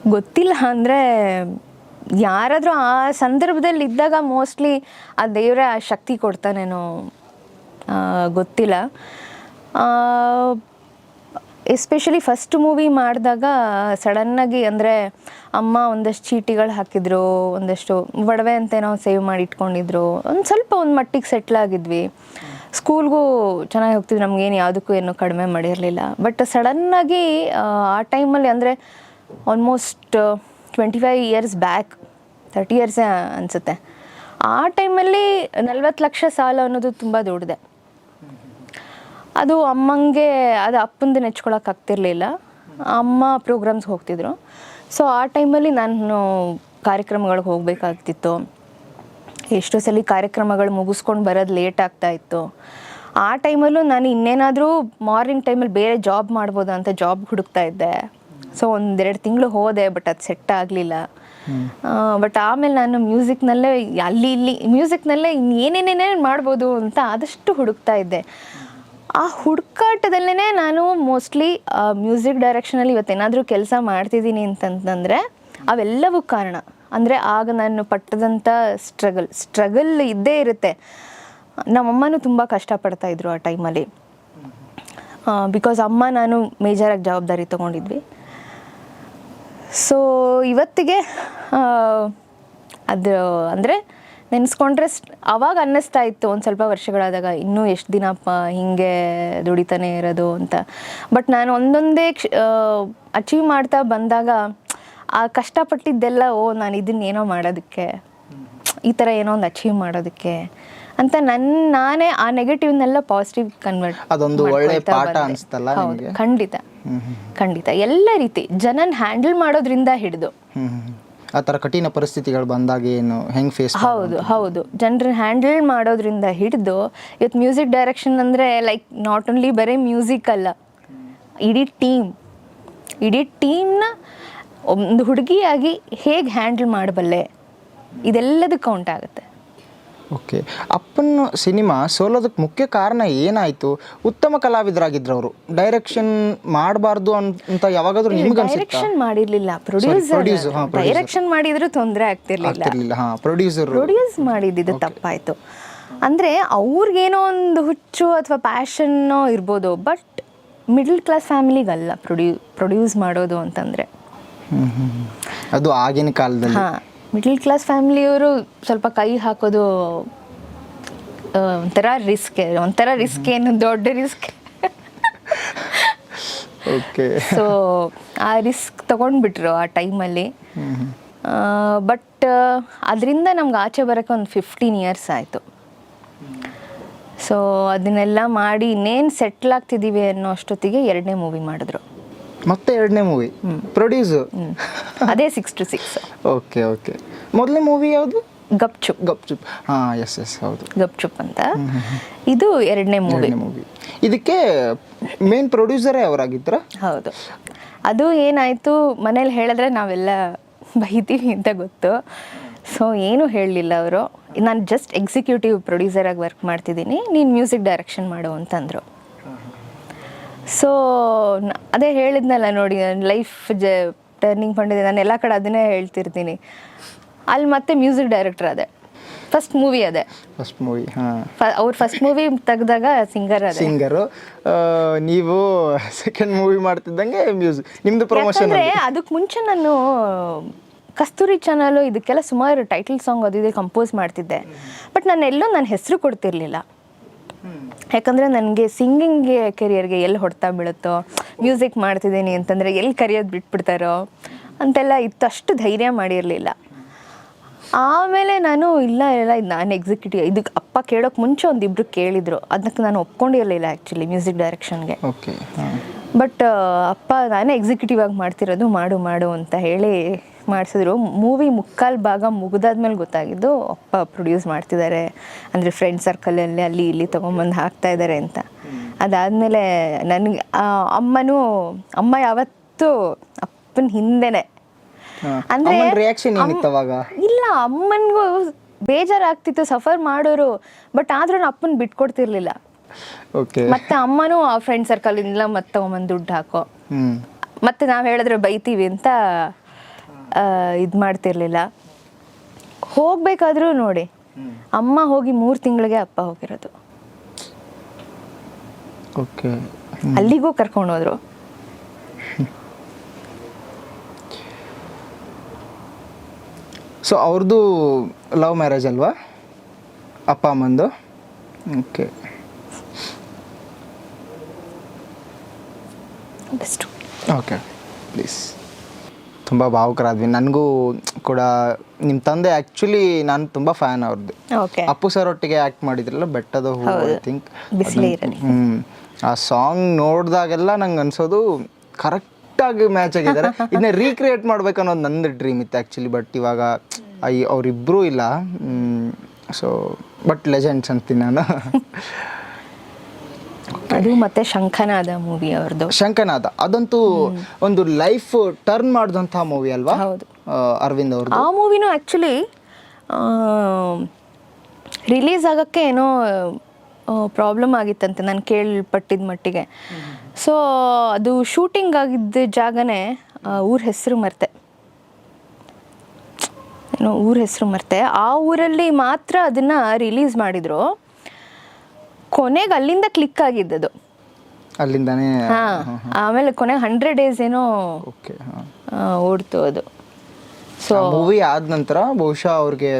ಗೊತ್ತಿಲ್ಲ ಅಂದರೆ ಯಾರಾದರೂ ಆ ಸಂದರ್ಭದಲ್ಲಿ ಇದ್ದಾಗ ಮೋಸ್ಟ್ಲಿ ಆ ದೇವರೇ ಆ ಶಕ್ತಿ ಕೊಡ್ತಾನೇನೋ ಆ, ಗೊತ್ತಿಲ್ಲ. ಎಸ್ಪೆಷಲಿ ಫಸ್ಟ್ ಮೂವಿ ಮಾಡಿದಾಗ ಸಡನ್ನಾಗಿ ಅಂದರೆ ಅಮ್ಮ ಒಂದಷ್ಟು ಚೀಟಿಗಳು ಹಾಕಿದ್ರು ಒಂದಷ್ಟು ಒಡವೆ ಅಂತೇನೋ ಸೇವ್ ಮಾಡಿ ಇಟ್ಕೊಂಡಿದ್ರು ಒಂದು ಸ್ವಲ್ಪ ಒಂದು ಮಟ್ಟಿಗೆ ಸೆಟ್ಲ್ ಆಗಿದ್ವಿ. ಸ್ಕೂಲ್ಗೂ ಚೆನ್ನಾಗಿ ಹೋಗ್ತಿದ್ವಿ ನಮಗೇನು ಯಾವುದಕ್ಕೂ ಏನು ಕಡಿಮೆ ಮಾಡಿರಲಿಲ್ಲ. ಬಟ್ ಸಡನ್ನಾಗಿ ಆ ಟೈಮಲ್ಲಿ ಅಂದರೆ almost twenty five years back thirty ಇಯರ್ಸೇ ಅನಿಸುತ್ತೆ. ಆ ಟೈಮಲ್ಲಿ ನಲ್ವತ್ತು ಲಕ್ಷ ಸಾಲ ಅನ್ನೋದು ತುಂಬ ದೊಡ್ಡದೆ. ಅದು ಅಮ್ಮಂಗೆ, ಅದು ಅಪ್ಪಂದು ನೆಚ್ಕೊಳಕ್ಕೆ ಆಗ್ತಿರ್ಲಿಲ್ಲ. ಅಮ್ಮ ಪ್ರೋಗ್ರಾಮ್ಸ್ಗೆ ಹೋಗ್ತಿದ್ರು. ಸೊ ಆ ಟೈಮಲ್ಲಿ ನಾನು ಕಾರ್ಯಕ್ರಮಗಳಿಗೆ ಹೋಗಬೇಕಾಗ್ತಿತ್ತು. ಎಷ್ಟೋ ಸಲ ಕಾರ್ಯಕ್ರಮಗಳು ಮುಗಿಸ್ಕೊಂಡು ಬರೋದು ಲೇಟ್ ಆಗ್ತಾ ಇತ್ತು. ಆ ಟೈಮಲ್ಲೂ ನಾನು ಇನ್ನೇನಾದರೂ ಮಾರ್ನಿಂಗ್ ಟೈಮಲ್ಲಿ ಬೇರೆ ಜಾಬ್ ಮಾಡ್ಬೋದು ಅಂತ ಜಾಬ್ ಹುಡುಕ್ತಾ ಇದ್ದೆ. ಸೊ ಒಂದೆರಡು ತಿಂಗಳು ಹೋದೆ ಬಟ್ ಅದು ಸೆಟ್ ಆಗಲಿಲ್ಲ. ಬಟ್ ಆಮೇಲೆ ನಾನು ಮ್ಯೂಸಿಕ್ನಲ್ಲೇ ಅಲ್ಲಿ ಇಲ್ಲಿ ಮ್ಯೂಸಿಕ್ನಲ್ಲೇ ಇನ್ನೇನೇನೇನೇನು ಮಾಡ್ಬೋದು ಅಂತ ಆದಷ್ಟು ಹುಡುಕ್ತಾ ಇದ್ದೆ. ಆ ಹುಡುಕಾಟದಲ್ಲೇ ನಾನು ಮೋಸ್ಟ್ಲಿ ಮ್ಯೂಸಿಕ್ ಡೈರೆಕ್ಷನಲ್ಲಿ ಇವತ್ತೇನಾದರೂ ಕೆಲಸ ಮಾಡ್ತಿದ್ದೀನಿ ಅಂತಂತಂದರೆ ಅವೆಲ್ಲವೂ ಕಾರಣ. ಅಂದರೆ ಆಗ ನಾನು ಪಟ್ಟದಂಥ ಸ್ಟ್ರಗಲ್ ಸ್ಟ್ರಗಲ್ ಇದ್ದೇ ಇರುತ್ತೆ. ನಮ್ಮಮ್ಮನೂ ತುಂಬ ಕಷ್ಟಪಡ್ತಾ ಇದ್ರು ಆ ಟೈಮಲ್ಲಿ ಬಿಕಾಸ್ ಅಮ್ಮ ನಾನು ಮೇಜರಾಗಿ ಜವಾಬ್ದಾರಿ ತೊಗೊಂಡಿದ್ವಿ. ಸೊ ಇವತ್ತಿಗೆ ಅದು ಅಂದರೆ ನೆನೆಸ್ಕೊಂಡ್ರೆ ಅವಾಗ ಅನ್ನಿಸ್ತಾ ಇತ್ತು ಒಂದು ಸ್ವಲ್ಪ ವರ್ಷಗಳಾದಾಗ ಇನ್ನೂ ಎಷ್ಟು ದಿನಪ್ಪ ಹಿಂಗೆ ದುಡಿತಾನೆ ಇರೋದು ಅಂತ. ಬಟ್ ನಾನು ಒಂದೊಂದೇ ಅಚೀವ್ ಮಾಡ್ತಾ ಬಂದಾಗ ಆ ಕಷ್ಟಪಟ್ಟಿದ್ದೆಲ್ಲ ಓ ನಾನು ಇದನ್ನ ಏನೋ ಮಾಡೋದಕ್ಕೆ ಈ ಥರ ಏನೋ ಒಂದು ಅಚೀವ್ ಮಾಡೋದಕ್ಕೆ ಅಂತ ನನ್ನ ನಾನೇ ಆ ನೆಗೆಟಿವ್ನೆಲ್ಲ ಪಾಸಿಟಿವ್ ಕನ್ವರ್ಟ್ ಅದೊಂದು ಒಳ್ಳೆ ಪಾಠ ಅನ್ಸ್ತಲ್ಲ ಖಂಡಿತ. ಖಂಡಿತ. ಎಲ್ಲ ರೀತಿ ಜನನ್ ಹ್ಯಾಂಡಲ್ ಮಾಡೋದ್ರಿಂದ ಹಿಡಿದು. ಆ ಥರ ಕಠಿಣ ಪರಿಸ್ಥಿತಿಗಳು ಬಂದಾಗ ಏನು ಹೆಂಗೆ ಫೇಸ್ ಹೌದು ಹೌದು. ಜನರನ್ನ ಹ್ಯಾಂಡಲ್ ಮಾಡೋದ್ರಿಂದ ಹಿಡಿದು ಇವತ್ತು ಮ್ಯೂಸಿಕ್ ಡೈರೆಕ್ಷನ್ ಅಂದರೆ ಲೈಕ್ ನಾಟ್ ಓನ್ಲಿ ಬರೀ ಮ್ಯೂಸಿಕ್ ಅಲ್ಲ ಇಡೀ ಟೀಮ್ ಇಡೀ ಟೀಮ್ನ ಒಂದು ಹುಡುಗಿಯಾಗಿ ಹೇಗೆ ಹ್ಯಾಂಡಲ್ ಮಾಡಬಲ್ಲೆ? ಇದೆಲ್ಲದಕ್ಕೆ ಕೌಂಟ್ ಆಗುತ್ತೆ. ಓಕೆ. ಅಪ್ಪನ ಸಿನಿಮಾ ಸೋಲೋದಕ್ಕೆ ಮುಖ್ಯ ಕಾರಣ ಏನಾಯಿತು? ಉತ್ತಮ ಕಲಾವಿದರಾಗಿದ್ರು ಅವರು ಡೈರೆಕ್ಷನ್ ಮಾಡಬಾರ್ದು ಅಂತ ಯಾವಾಗಾದ್ರೂ ನಿಮ್ಗೆ ಅನ್ಸುತ್ತಾ ಡೈರೆಕ್ಷನ್ ಮಾಡಿರಲಿಲ್ಲ. ಪ್ರೊಡ್ಯೂಸರ್. ಡೈರೆಕ್ಷನ್ ಮಾಡಿದ್ರು ತೊಂದರೆ ಆಗ್ತಿರ್ಲಿಲ್ಲ. ಆಗ್ತಿರ್ಲಿಲ್ಲ ಹಾ ಪ್ರೊಡ್ಯೂಸರ್ ಪ್ರೊಡ್ಯೂಸ್ ಮಾಡಿದ್ದು ತಪ್ಪಾಯಿತು. ಅಂದರೆ ಅವ್ರಿಗೇನೋ ಒಂದು ಹುಚ್ಚು ಅಥವಾ ಪ್ಯಾಷನ್ನೋ ಇರ್ಬೋದು ಬಟ್ ಮಿಡಲ್ ಕ್ಲಾಸ್ ಫ್ಯಾಮಿಲಿಗಲ್ಲ ಪ್ರೊಡ್ಯೂ ಪ್ರೊಡ್ಯೂಸ್ ಮಾಡೋದು ಅಂತಂದರೆ. ಅದು ಆಗಿನ ಕಾಲದಲ್ಲಿ. ಹಾಂ ಮಿಡಲ್ ಕ್ಲಾಸ್ ಫ್ಯಾಮಿಲಿಯವರು ಸ್ವಲ್ಪ ಕೈ ಹಾಕೋದು ಒಂಥರ ರಿಸ್ಕ್ ಒಂಥರ ರಿಸ್ಕ್ ಏನು ದೊಡ್ಡ ರಿಸ್ಕ್ ಓಕೆ ಸೊ ಆ ರಿಸ್ಕ್ ತಗೊಂಡ್ಬಿಟ್ರು ಆ ಟೈಮಲ್ಲಿ ಬಟ್ ಅದರಿಂದ ನಮ್ಗೆ ಆಚೆ ಬರೋಕ್ಕೆ ಒಂದು ಫಿಫ್ಟೀನ್ ಇಯರ್ಸ್ ಆಯಿತು. ಸೊ ಅದನ್ನೆಲ್ಲ ಮಾಡಿ ಇನ್ನೇನು ಸೆಟ್ಲ್ ಆಗ್ತಿದ್ದೀವಿ ಅನ್ನೋ ಅಷ್ಟೊತ್ತಿಗೆ ಎರಡನೇ ಮೂವಿ ಮಾಡಿದ್ರು. ಮತ್ತೆ ಎರಡನೇ ಮೂವಿ ಪ್ರೊಡ್ಯೂಸ್ ಅದೇ six to six okay okay ಮೊದಲನೇ ಮೂವಿ ಯಾವುದು? ಗಪ್ಚುಪ್. ಗಪ್ಚುಪ್. ಹಾ ಎಸ್ ಎಸ್ ಹೌದು. ಗಪ್ಚುಪ್ ಅಂತ. ಇದು ಎರಡನೇ ಮೂವಿ ಎರಡನೇ ಮೂವಿ ಇದಕ್ಕೆ ಮೇನ್ ಪ್ರೊಡ್ಯೂಸರೇ ಅವರಾಗಿದ್ರ ಹೌದು. ಅದು ಏನಾಯಿತು ಮನೇಲಿ ಹೇಳಿದ್ರೆ ನಾವೆಲ್ಲ ಬೈತೀವಿ ಅಂತ ಗೊತ್ತು. ಸೊ ಏನೂ ಹೇಳಲಿಲ್ಲ ಅವರು. ನಾನು ಜಸ್ಟ್ ಎಕ್ಸಿಕ್ಯೂಟಿವ್ ಪ್ರೊಡ್ಯೂಸರಾಗಿ ವರ್ಕ್ ಮಾಡ್ತಿದ್ದೀನಿ. ನೀನು ಮ್ಯೂಸಿಕ್ ಡೈರೆಕ್ಷನ್ ಮಾಡು ಅಂತಂದರು. ಸೊ ಅದೇ ಹೇಳಿದ್ನಲ್ಲ ನೋಡಿ ನನ್ನ ಲೈಫ್ ಜ ಟರ್ನಿಂಗ್ ಪಾಯಿಂಟ್ ಇದೆ ನಾನು ಎಲ್ಲ ಕಡೆ ಅದನ್ನೇ ಹೇಳ್ತಿರ್ತೀನಿ. ಅಲ್ಲಿ ಮತ್ತೆ ಮ್ಯೂಸಿಕ್ ಡೈರೆಕ್ಟರ್ ಅದೇ. ಫಸ್ಟ್ ಮೂವಿ ಅದೇ. ಫಸ್ಟ್ ಮೂವಿ ಹಾ. ಅವ್ರು ಫಸ್ಟ್ ಮೂವಿ ತೆಗೆದಾಗ ಸಿಂಗರ್ ಅದೇ. ಸಿಂಗರು ನೀವು ಸೆಕೆಂಡ್ ಮೂವಿ ಮಾಡ್ತಿದ್ದಂಗೆ ಮ್ಯೂಸಿಕ್ ನಿಮ್ದು ಪ್ರಮೋಷನ್ ಅದಕ್ಕೆ ಮುಂಚೆ ನಾನು ಕಸ್ತೂರಿ ಚಾನಲ್ ಇದಕ್ಕೆಲ್ಲ ಸುಮಾರು ಟೈಟಲ್ ಸಾಂಗ್ ಅದು ಇದು ಕಂಪೋಸ್ ಮಾಡ್ತಿದ್ದೆ. ಬಟ್ ನಾನು ಎಲ್ಲೂ ನನ್ನ ಹೆಸರು ಕೊಡ್ತಿರ್ಲಿಲ್ಲ. ಯಾಕಂದರೆ ನನಗೆ ಸಿಂಗಿಂಗ್ಗೆ ಕೆರಿಯರ್ಗೆ ಎಲ್ಲಿ ಹೊಡ್ತಾ ಬೀಳುತ್ತೋ ಮ್ಯೂಸಿಕ್ ಮಾಡ್ತಿದ್ದೀನಿ ಅಂತಂದರೆ ಎಲ್ಲಿ ಕರಿಯೋದು ಬಿಟ್ಬಿಡ್ತಾರೋ ಅಂತೆಲ್ಲ ಇತ್ತಷ್ಟು ಧೈರ್ಯ ಮಾಡಿರಲಿಲ್ಲ. ಆಮೇಲೆ ನಾನು ಇಲ್ಲ ಇಲ್ಲ ಇದು ನಾನು ಎಕ್ಸಿಕ್ಯೂಟಿವ್ ಇದಕ್ಕೆ ಅಪ್ಪ ಕೇಳೋಕೆ ಮುಂಚೆ ಒಂದಿಬ್ರು ಕೇಳಿದರು. ಅದಕ್ಕೆ ನಾನು ಒಪ್ಕೊಂಡಿರಲಿಲ್ಲ ಆ್ಯಕ್ಚುಲಿ ಮ್ಯೂಸಿಕ್ ಡೈರೆಕ್ಷನ್ಗೆ ಓಕೆ ಬಟ್ ಅಪ್ಪ ನಾನೇ ಎಕ್ಸಿಕ್ಯೂಟಿವ್ ಆಗಿ ಮಾಡ್ತಿರೋದು ಮಾಡು ಮಾಡು ಅಂತ ಹೇಳಿ ಮಾಡಿಸಿದ್ರು. ಮೂವಿ ಮುಕ್ಕಾಲು ಭಾಗ ಮುಗಿದಾದ್ಮೇಲೆ ಗೊತ್ತಾಗಿದ್ದು ಅಪ್ಪ ಪ್ರೊಡ್ಯೂಸ್ ಮಾಡ್ತಿದ್ದಾರೆ ಅಂದರೆ ಫ್ರೆಂಡ್ ಸರ್ಕಲಲ್ಲಿ ಅಲ್ಲಿ ಇಲ್ಲಿ ತೊಗೊಂಬಂದು ಹಾಕ್ತಾ ಇದ್ದಾರೆ ಅಂತ. ಅದಾದಮೇಲೆ ನನಗೆ ಅಮ್ಮನೂ ಅಮ್ಮ ಯಾವತ್ತೂ ಅಪ್ಪನ ಹಿಂದೆನೆ. ಅಂದ್ರೆ ಅಮ್ಮನ ಇಲ್ಲ ಅಮ್ಮನಿಗೂ ಬೇಜಾರಾಗ್ತಿತ್ತು ಸಫರ್ ಮಾಡೋರು ಬಟ್ ಆದ್ರೂ ಅಪ್ಪನ ಬಿಟ್ಕೊಡ್ತಿರ್ಲಿಲ್ಲ. ಮತ್ತೆ ಅಮ್ಮನೂ ಆ ಫ್ರೆಂಡ್ ಸರ್ಕಲ್ ಇಂದ ಮತ್ತೆ ತಗೊಂಬಂದು ದುಡ್ಡು ಹಾಕೋ. ಮತ್ತೆ ನಾವು ಹೇಳಿದ್ರೆ ಬೈತೀವಿ ಅಂತ ಇದು ಮಾಡ್ತಿರ್ಲಿಲ್ಲ. ಹೋಗ್ಬೇಕಾದ್ರೂ ನೋಡಿ. ಅಮ್ಮ ಹೋಗಿ ಮೂರು ತಿಂಗಳಿಗೆ ಅಪ್ಪ ಹೋಗಿರೋದು. ಓಕೆ. ಅಲ್ಲಿಗೂ ಕರ್ಕೊಂಡು ಹೋದ್ರು. ಸೊ ಅವ್ರದ್ದು ಲವ್ ಮ್ಯಾರೇಜ್ ಅಲ್ವಾ? ಅಪ್ಪ ಅಮ್ಮಂದು? ಓಕೆ. ಓಕೆ ಪ್ಲೀಸ್ ತುಂಬ ಭಾವುಕರಾದ್ವಿ. ನನಗೂ ಕೂಡ ನಿಮ್ಮ ತಂದೆ ಆ್ಯಕ್ಚುಲಿ ನಾನು ತುಂಬ ಫ್ಯಾನ್ ಅವ್ರದ್ದು ಓಕೆ ಅಪ್ಪು ಸರ್ ಒಟ್ಟಿಗೆ ಆ್ಯಕ್ಟ್ ಮಾಡಿದ್ರಲ್ಲ ಬೆಟ್ಟದ ಹೂ ಐ ಥಿಂಕ್ ಬಿಸಿಲೇ ಇರಲಿ. ಹ್ಞೂ ಆ ಸಾಂಗ್ ನೋಡಿದಾಗೆಲ್ಲ ನಂಗೆ ಅನ್ಸೋದು ಕರೆಕ್ಟಾಗಿ ಮ್ಯಾಚ್ ಆಗಿದ್ದಾರೆ. ಇದನ್ನ ರೀಕ್ರಿಯೇಟ್ ಮಾಡ್ಬೇಕು ಅನ್ನೋದು ನಂದು ಡ್ರೀಮ್ ಇತ್ತು ಆ್ಯಕ್ಚುಲಿ ಬಟ್ ಇವಾಗ ಐ ಅವರಿಬ್ಬರೂ ಇಲ್ಲ. ಸೊ ಬಟ್ ಲೆಜೆಂಡ್ಸ್ ಅಂತೀನಿ ನಾನು. ಅದು ಮತ್ತೆ ಶಂಖನಾದ ಮೂವಿ ಅವ್ರದ್ದು ಶಂಖನಾದ. ಅದಂತೂ ಒಂದು ಲೈಫ್ ಟರ್ನ್ ಮಾಡಿದಂತಹ ಮೂವಿ ಅಲ್ವಾ? ಹೌದು. ಅರವಿಂದ್ ಅವ್ರದ್ದು ಆ ಮೂವಿನೂ ಆ್ಯಕ್ಚುಲಿ ರಿಲೀಸ್ ಆಗೋಕ್ಕೆ ಏನೋ ಪ್ರಾಬ್ಲಮ್ ಆಗಿತ್ತಂತೆ. ನಾನು ಕೇಳ್ಪಟ್ಟಿದ ಮಟ್ಟಿಗೆ. ಸೊ ಅದು ಶೂಟಿಂಗ್ ಆಗಿದ್ದ ಜಾಗನೇ ಊರ ಹೆಸರು ಮರ್ತೆ. ಏನೋ ಊರ ಹೆಸರು ಮರ್ತೆ. ಆ ಊರಲ್ಲಿ ಮಾತ್ರ ಅದನ್ನು ರಿಲೀಸ್ ಮಾಡಿದರು. ಕೊನೆಗೆ ಅಲ್ಲಿಂದ ಕ್ಲಿಕ್ ಆಗಿದ್ದದು. ಅಲ್ಲಿಂದನೇ ಹಾಂ ಆಮೇಲೆ ಕೊನೆಗೆ ಹಂಡ್ರೆಡ್ ಡೇಸ್ ಏನೋ ಓಡ್ತು ಅದು. ಸೊ ಮೂವಿ ಆದ ನಂತರ ಬಹುಶಃ ಅವ್ರಿಗೆ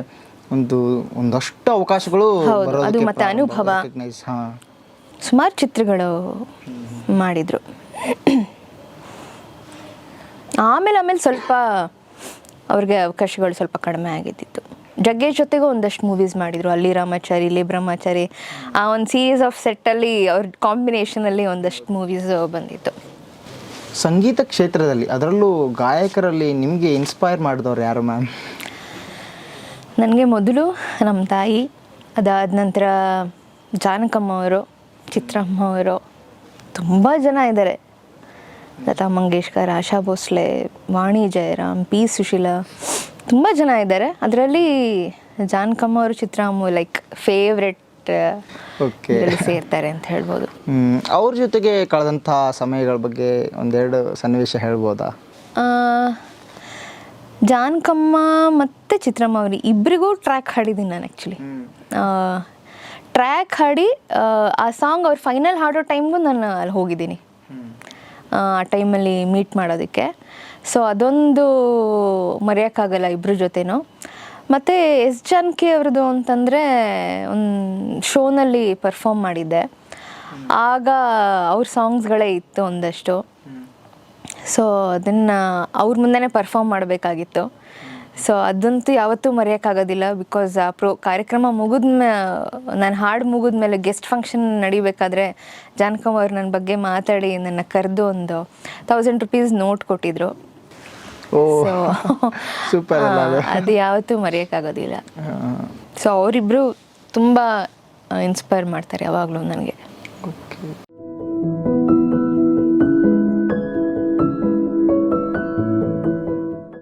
ಒಂದು ಒಂದಷ್ಟು ಅವಕಾಶಗಳು ಅದು ಮತ್ತೆ ಅನುಭವ. ಸುಮಾರು ಚಿತ್ರಗಳು ಮಾಡಿದ್ರು. ಆಮೇಲೆ ಆಮೇಲೆ ಸ್ವಲ್ಪ ಅವ್ರಿಗೆ ಅವಕಾಶಗಳು ಸ್ವಲ್ಪ ಕಡಿಮೆ ಆಗಿದ್ದಿತ್ತು. ಜಗ್ಗೇಶ್ ಜೊತೆಗೂ ಒಂದಷ್ಟು ಮೂವೀಸ್ ಮಾಡಿದರು. ಅಲ್ಲಿ ರಾಮಾಚಾರಿ ಇಲ್ಲಿ ಬ್ರಹ್ಮಚಾರಿ. ಆ ಒಂದು ಸೀರೀಸ್ ಆಫ್ ಸೆಟ್ಟಲ್ಲಿ ಅವ್ರ ಕಾಂಬಿನೇಷನಲ್ಲಿ ಒಂದಷ್ಟು ಮೂವೀಸ್ ಬಂದಿತ್ತು. ಸಂಗೀತ ಕ್ಷೇತ್ರದಲ್ಲಿ ಅದರಲ್ಲೂ ಗಾಯಕರಲ್ಲಿ ನಿಮಗೆ ಇನ್ಸ್ಪೈರ್ ಮಾಡಿದವ್ರು ಯಾರು ಮ್ಯಾಮ್ ನನಗೆ ಮೊದಲು ನಮ್ಮ ತಾಯಿ ಅದಾದ ನಂತರ ಜಾನಕಮ್ಮ ಅವರು ಚಿತ್ರಮ್ಮ ಅವರು ತುಂಬ ಜನ ಇದ್ದಾರೆ ಲತಾ ಮಂಗೇಶ್ಕರ್ ಆಶಾ ಭೋಸ್ಲೆ ವಾಣಿ ಜಯರಾಮ್ ಪಿ ಸುಶೀಲಾ ತುಂಬ ಜನ ಇದ್ದಾರೆ. ಅದರಲ್ಲಿ ಜಾನ್ಕಮ್ಮ ಅವರು ಚಿತ್ರಾಮು ಲೈಕ್ ಫೇವ್ರೆಟ್ ಓಕೆ ಸೇರ್ತಾರೆ ಅಂತ ಹೇಳ್ಬೋದು. ಅವ್ರ ಜೊತೆಗೆ ಕಳೆದಂಥ ಸಮಯಗಳ ಬಗ್ಗೆ ಒಂದೆರಡು ಸನ್ನಿವೇಶ ಹೇಳ್ಬೋದಾ? ಜಾನ್ಕಮ್ಮ ಮತ್ತು ಚಿತ್ರಮ್ಮ ಅವ್ರಿ ಇಬ್ಬರಿಗೂ ಟ್ರ್ಯಾಕ್ ಹಾಡಿದ್ದೀನಿ ನಾನು ಆ್ಯಕ್ಚುಲಿ ಟ್ರ್ಯಾಕ್ ಹಾಡಿ ಆ, ಆ ಸಾಂಗ್ ಅವ್ರು ಫೈನಲ್ ಹಾಡೋ ಟೈಮ್ಗೂ ನಾನು ಅಲ್ಲಿ ಹೋಗಿದ್ದೀನಿ. ಆ ಟೈಮಲ್ಲಿ ಮೀಟ್ ಮಾಡೋದಕ್ಕೆ. ಸೊ ಅದೊಂದು ಮರೆಯೋಕ್ಕಾಗಲ್ಲ ಇಬ್ಬರ ಜೊತೆನೂ. ಮತ್ತು ಎಸ್ ಜಾನಕಿ ಅವ್ರದ್ದು ಅಂತಂದರೆ ಒಂದು ಶೋನಲ್ಲಿ ಪರ್ಫಾಮ್ ಮಾಡಿದ್ದೆ. ಆಗ ಅವ್ರ ಸಾಂಗ್ಸ್ಗಳೇ ಇತ್ತು ಒಂದಷ್ಟು. ಸೊ ಅದನ್ನು ಅವ್ರ ಮುಂದೆನೇ ಪರ್ಫಾಮ್ ಮಾಡಬೇಕಾಗಿತ್ತು. ಸೊ ಅದಂತೂ ಯಾವತ್ತೂ ಮರೆಯೋಕ್ಕಾಗೋದಿಲ್ಲ ಬಿಕಾಸ್ ಆ ಪ್ರೋ ಕಾರ್ಯಕ್ರಮ ಮುಗಿದ ನಾನು ಹಾಡು ಮುಗಿದ ಮೇಲೆ ಗೆಸ್ಟ್ ಫಂಕ್ಷನ್ ನಡಿಬೇಕಾದ್ರೆ ಜಾನಕಮ್ಮ ಅವ್ರು ನನ್ನ ಬಗ್ಗೆ ಮಾತಾಡಿ ನನ್ನ ಕರೆದು ಒಂದು ತೌಸಂಡ್ ರುಪೀಸ್ ನೋಟ್ ಕೊಟ್ಟಿದ್ರು. ಓ. ಸೂಪರ್ ಅಲ್ಲ ಅದು. ಅದು ಯಾವತ್ತೂ ಮರೆಯೋಕ್ಕಾಗೋದಿಲ್ಲ. ಸೊ ಅವರಿಬ್ರು ತುಂಬ ಇನ್ಸ್ಪೈರ್ ಮಾಡ್ತಾರೆ ಯಾವಾಗಲೂ ನನಗೆ.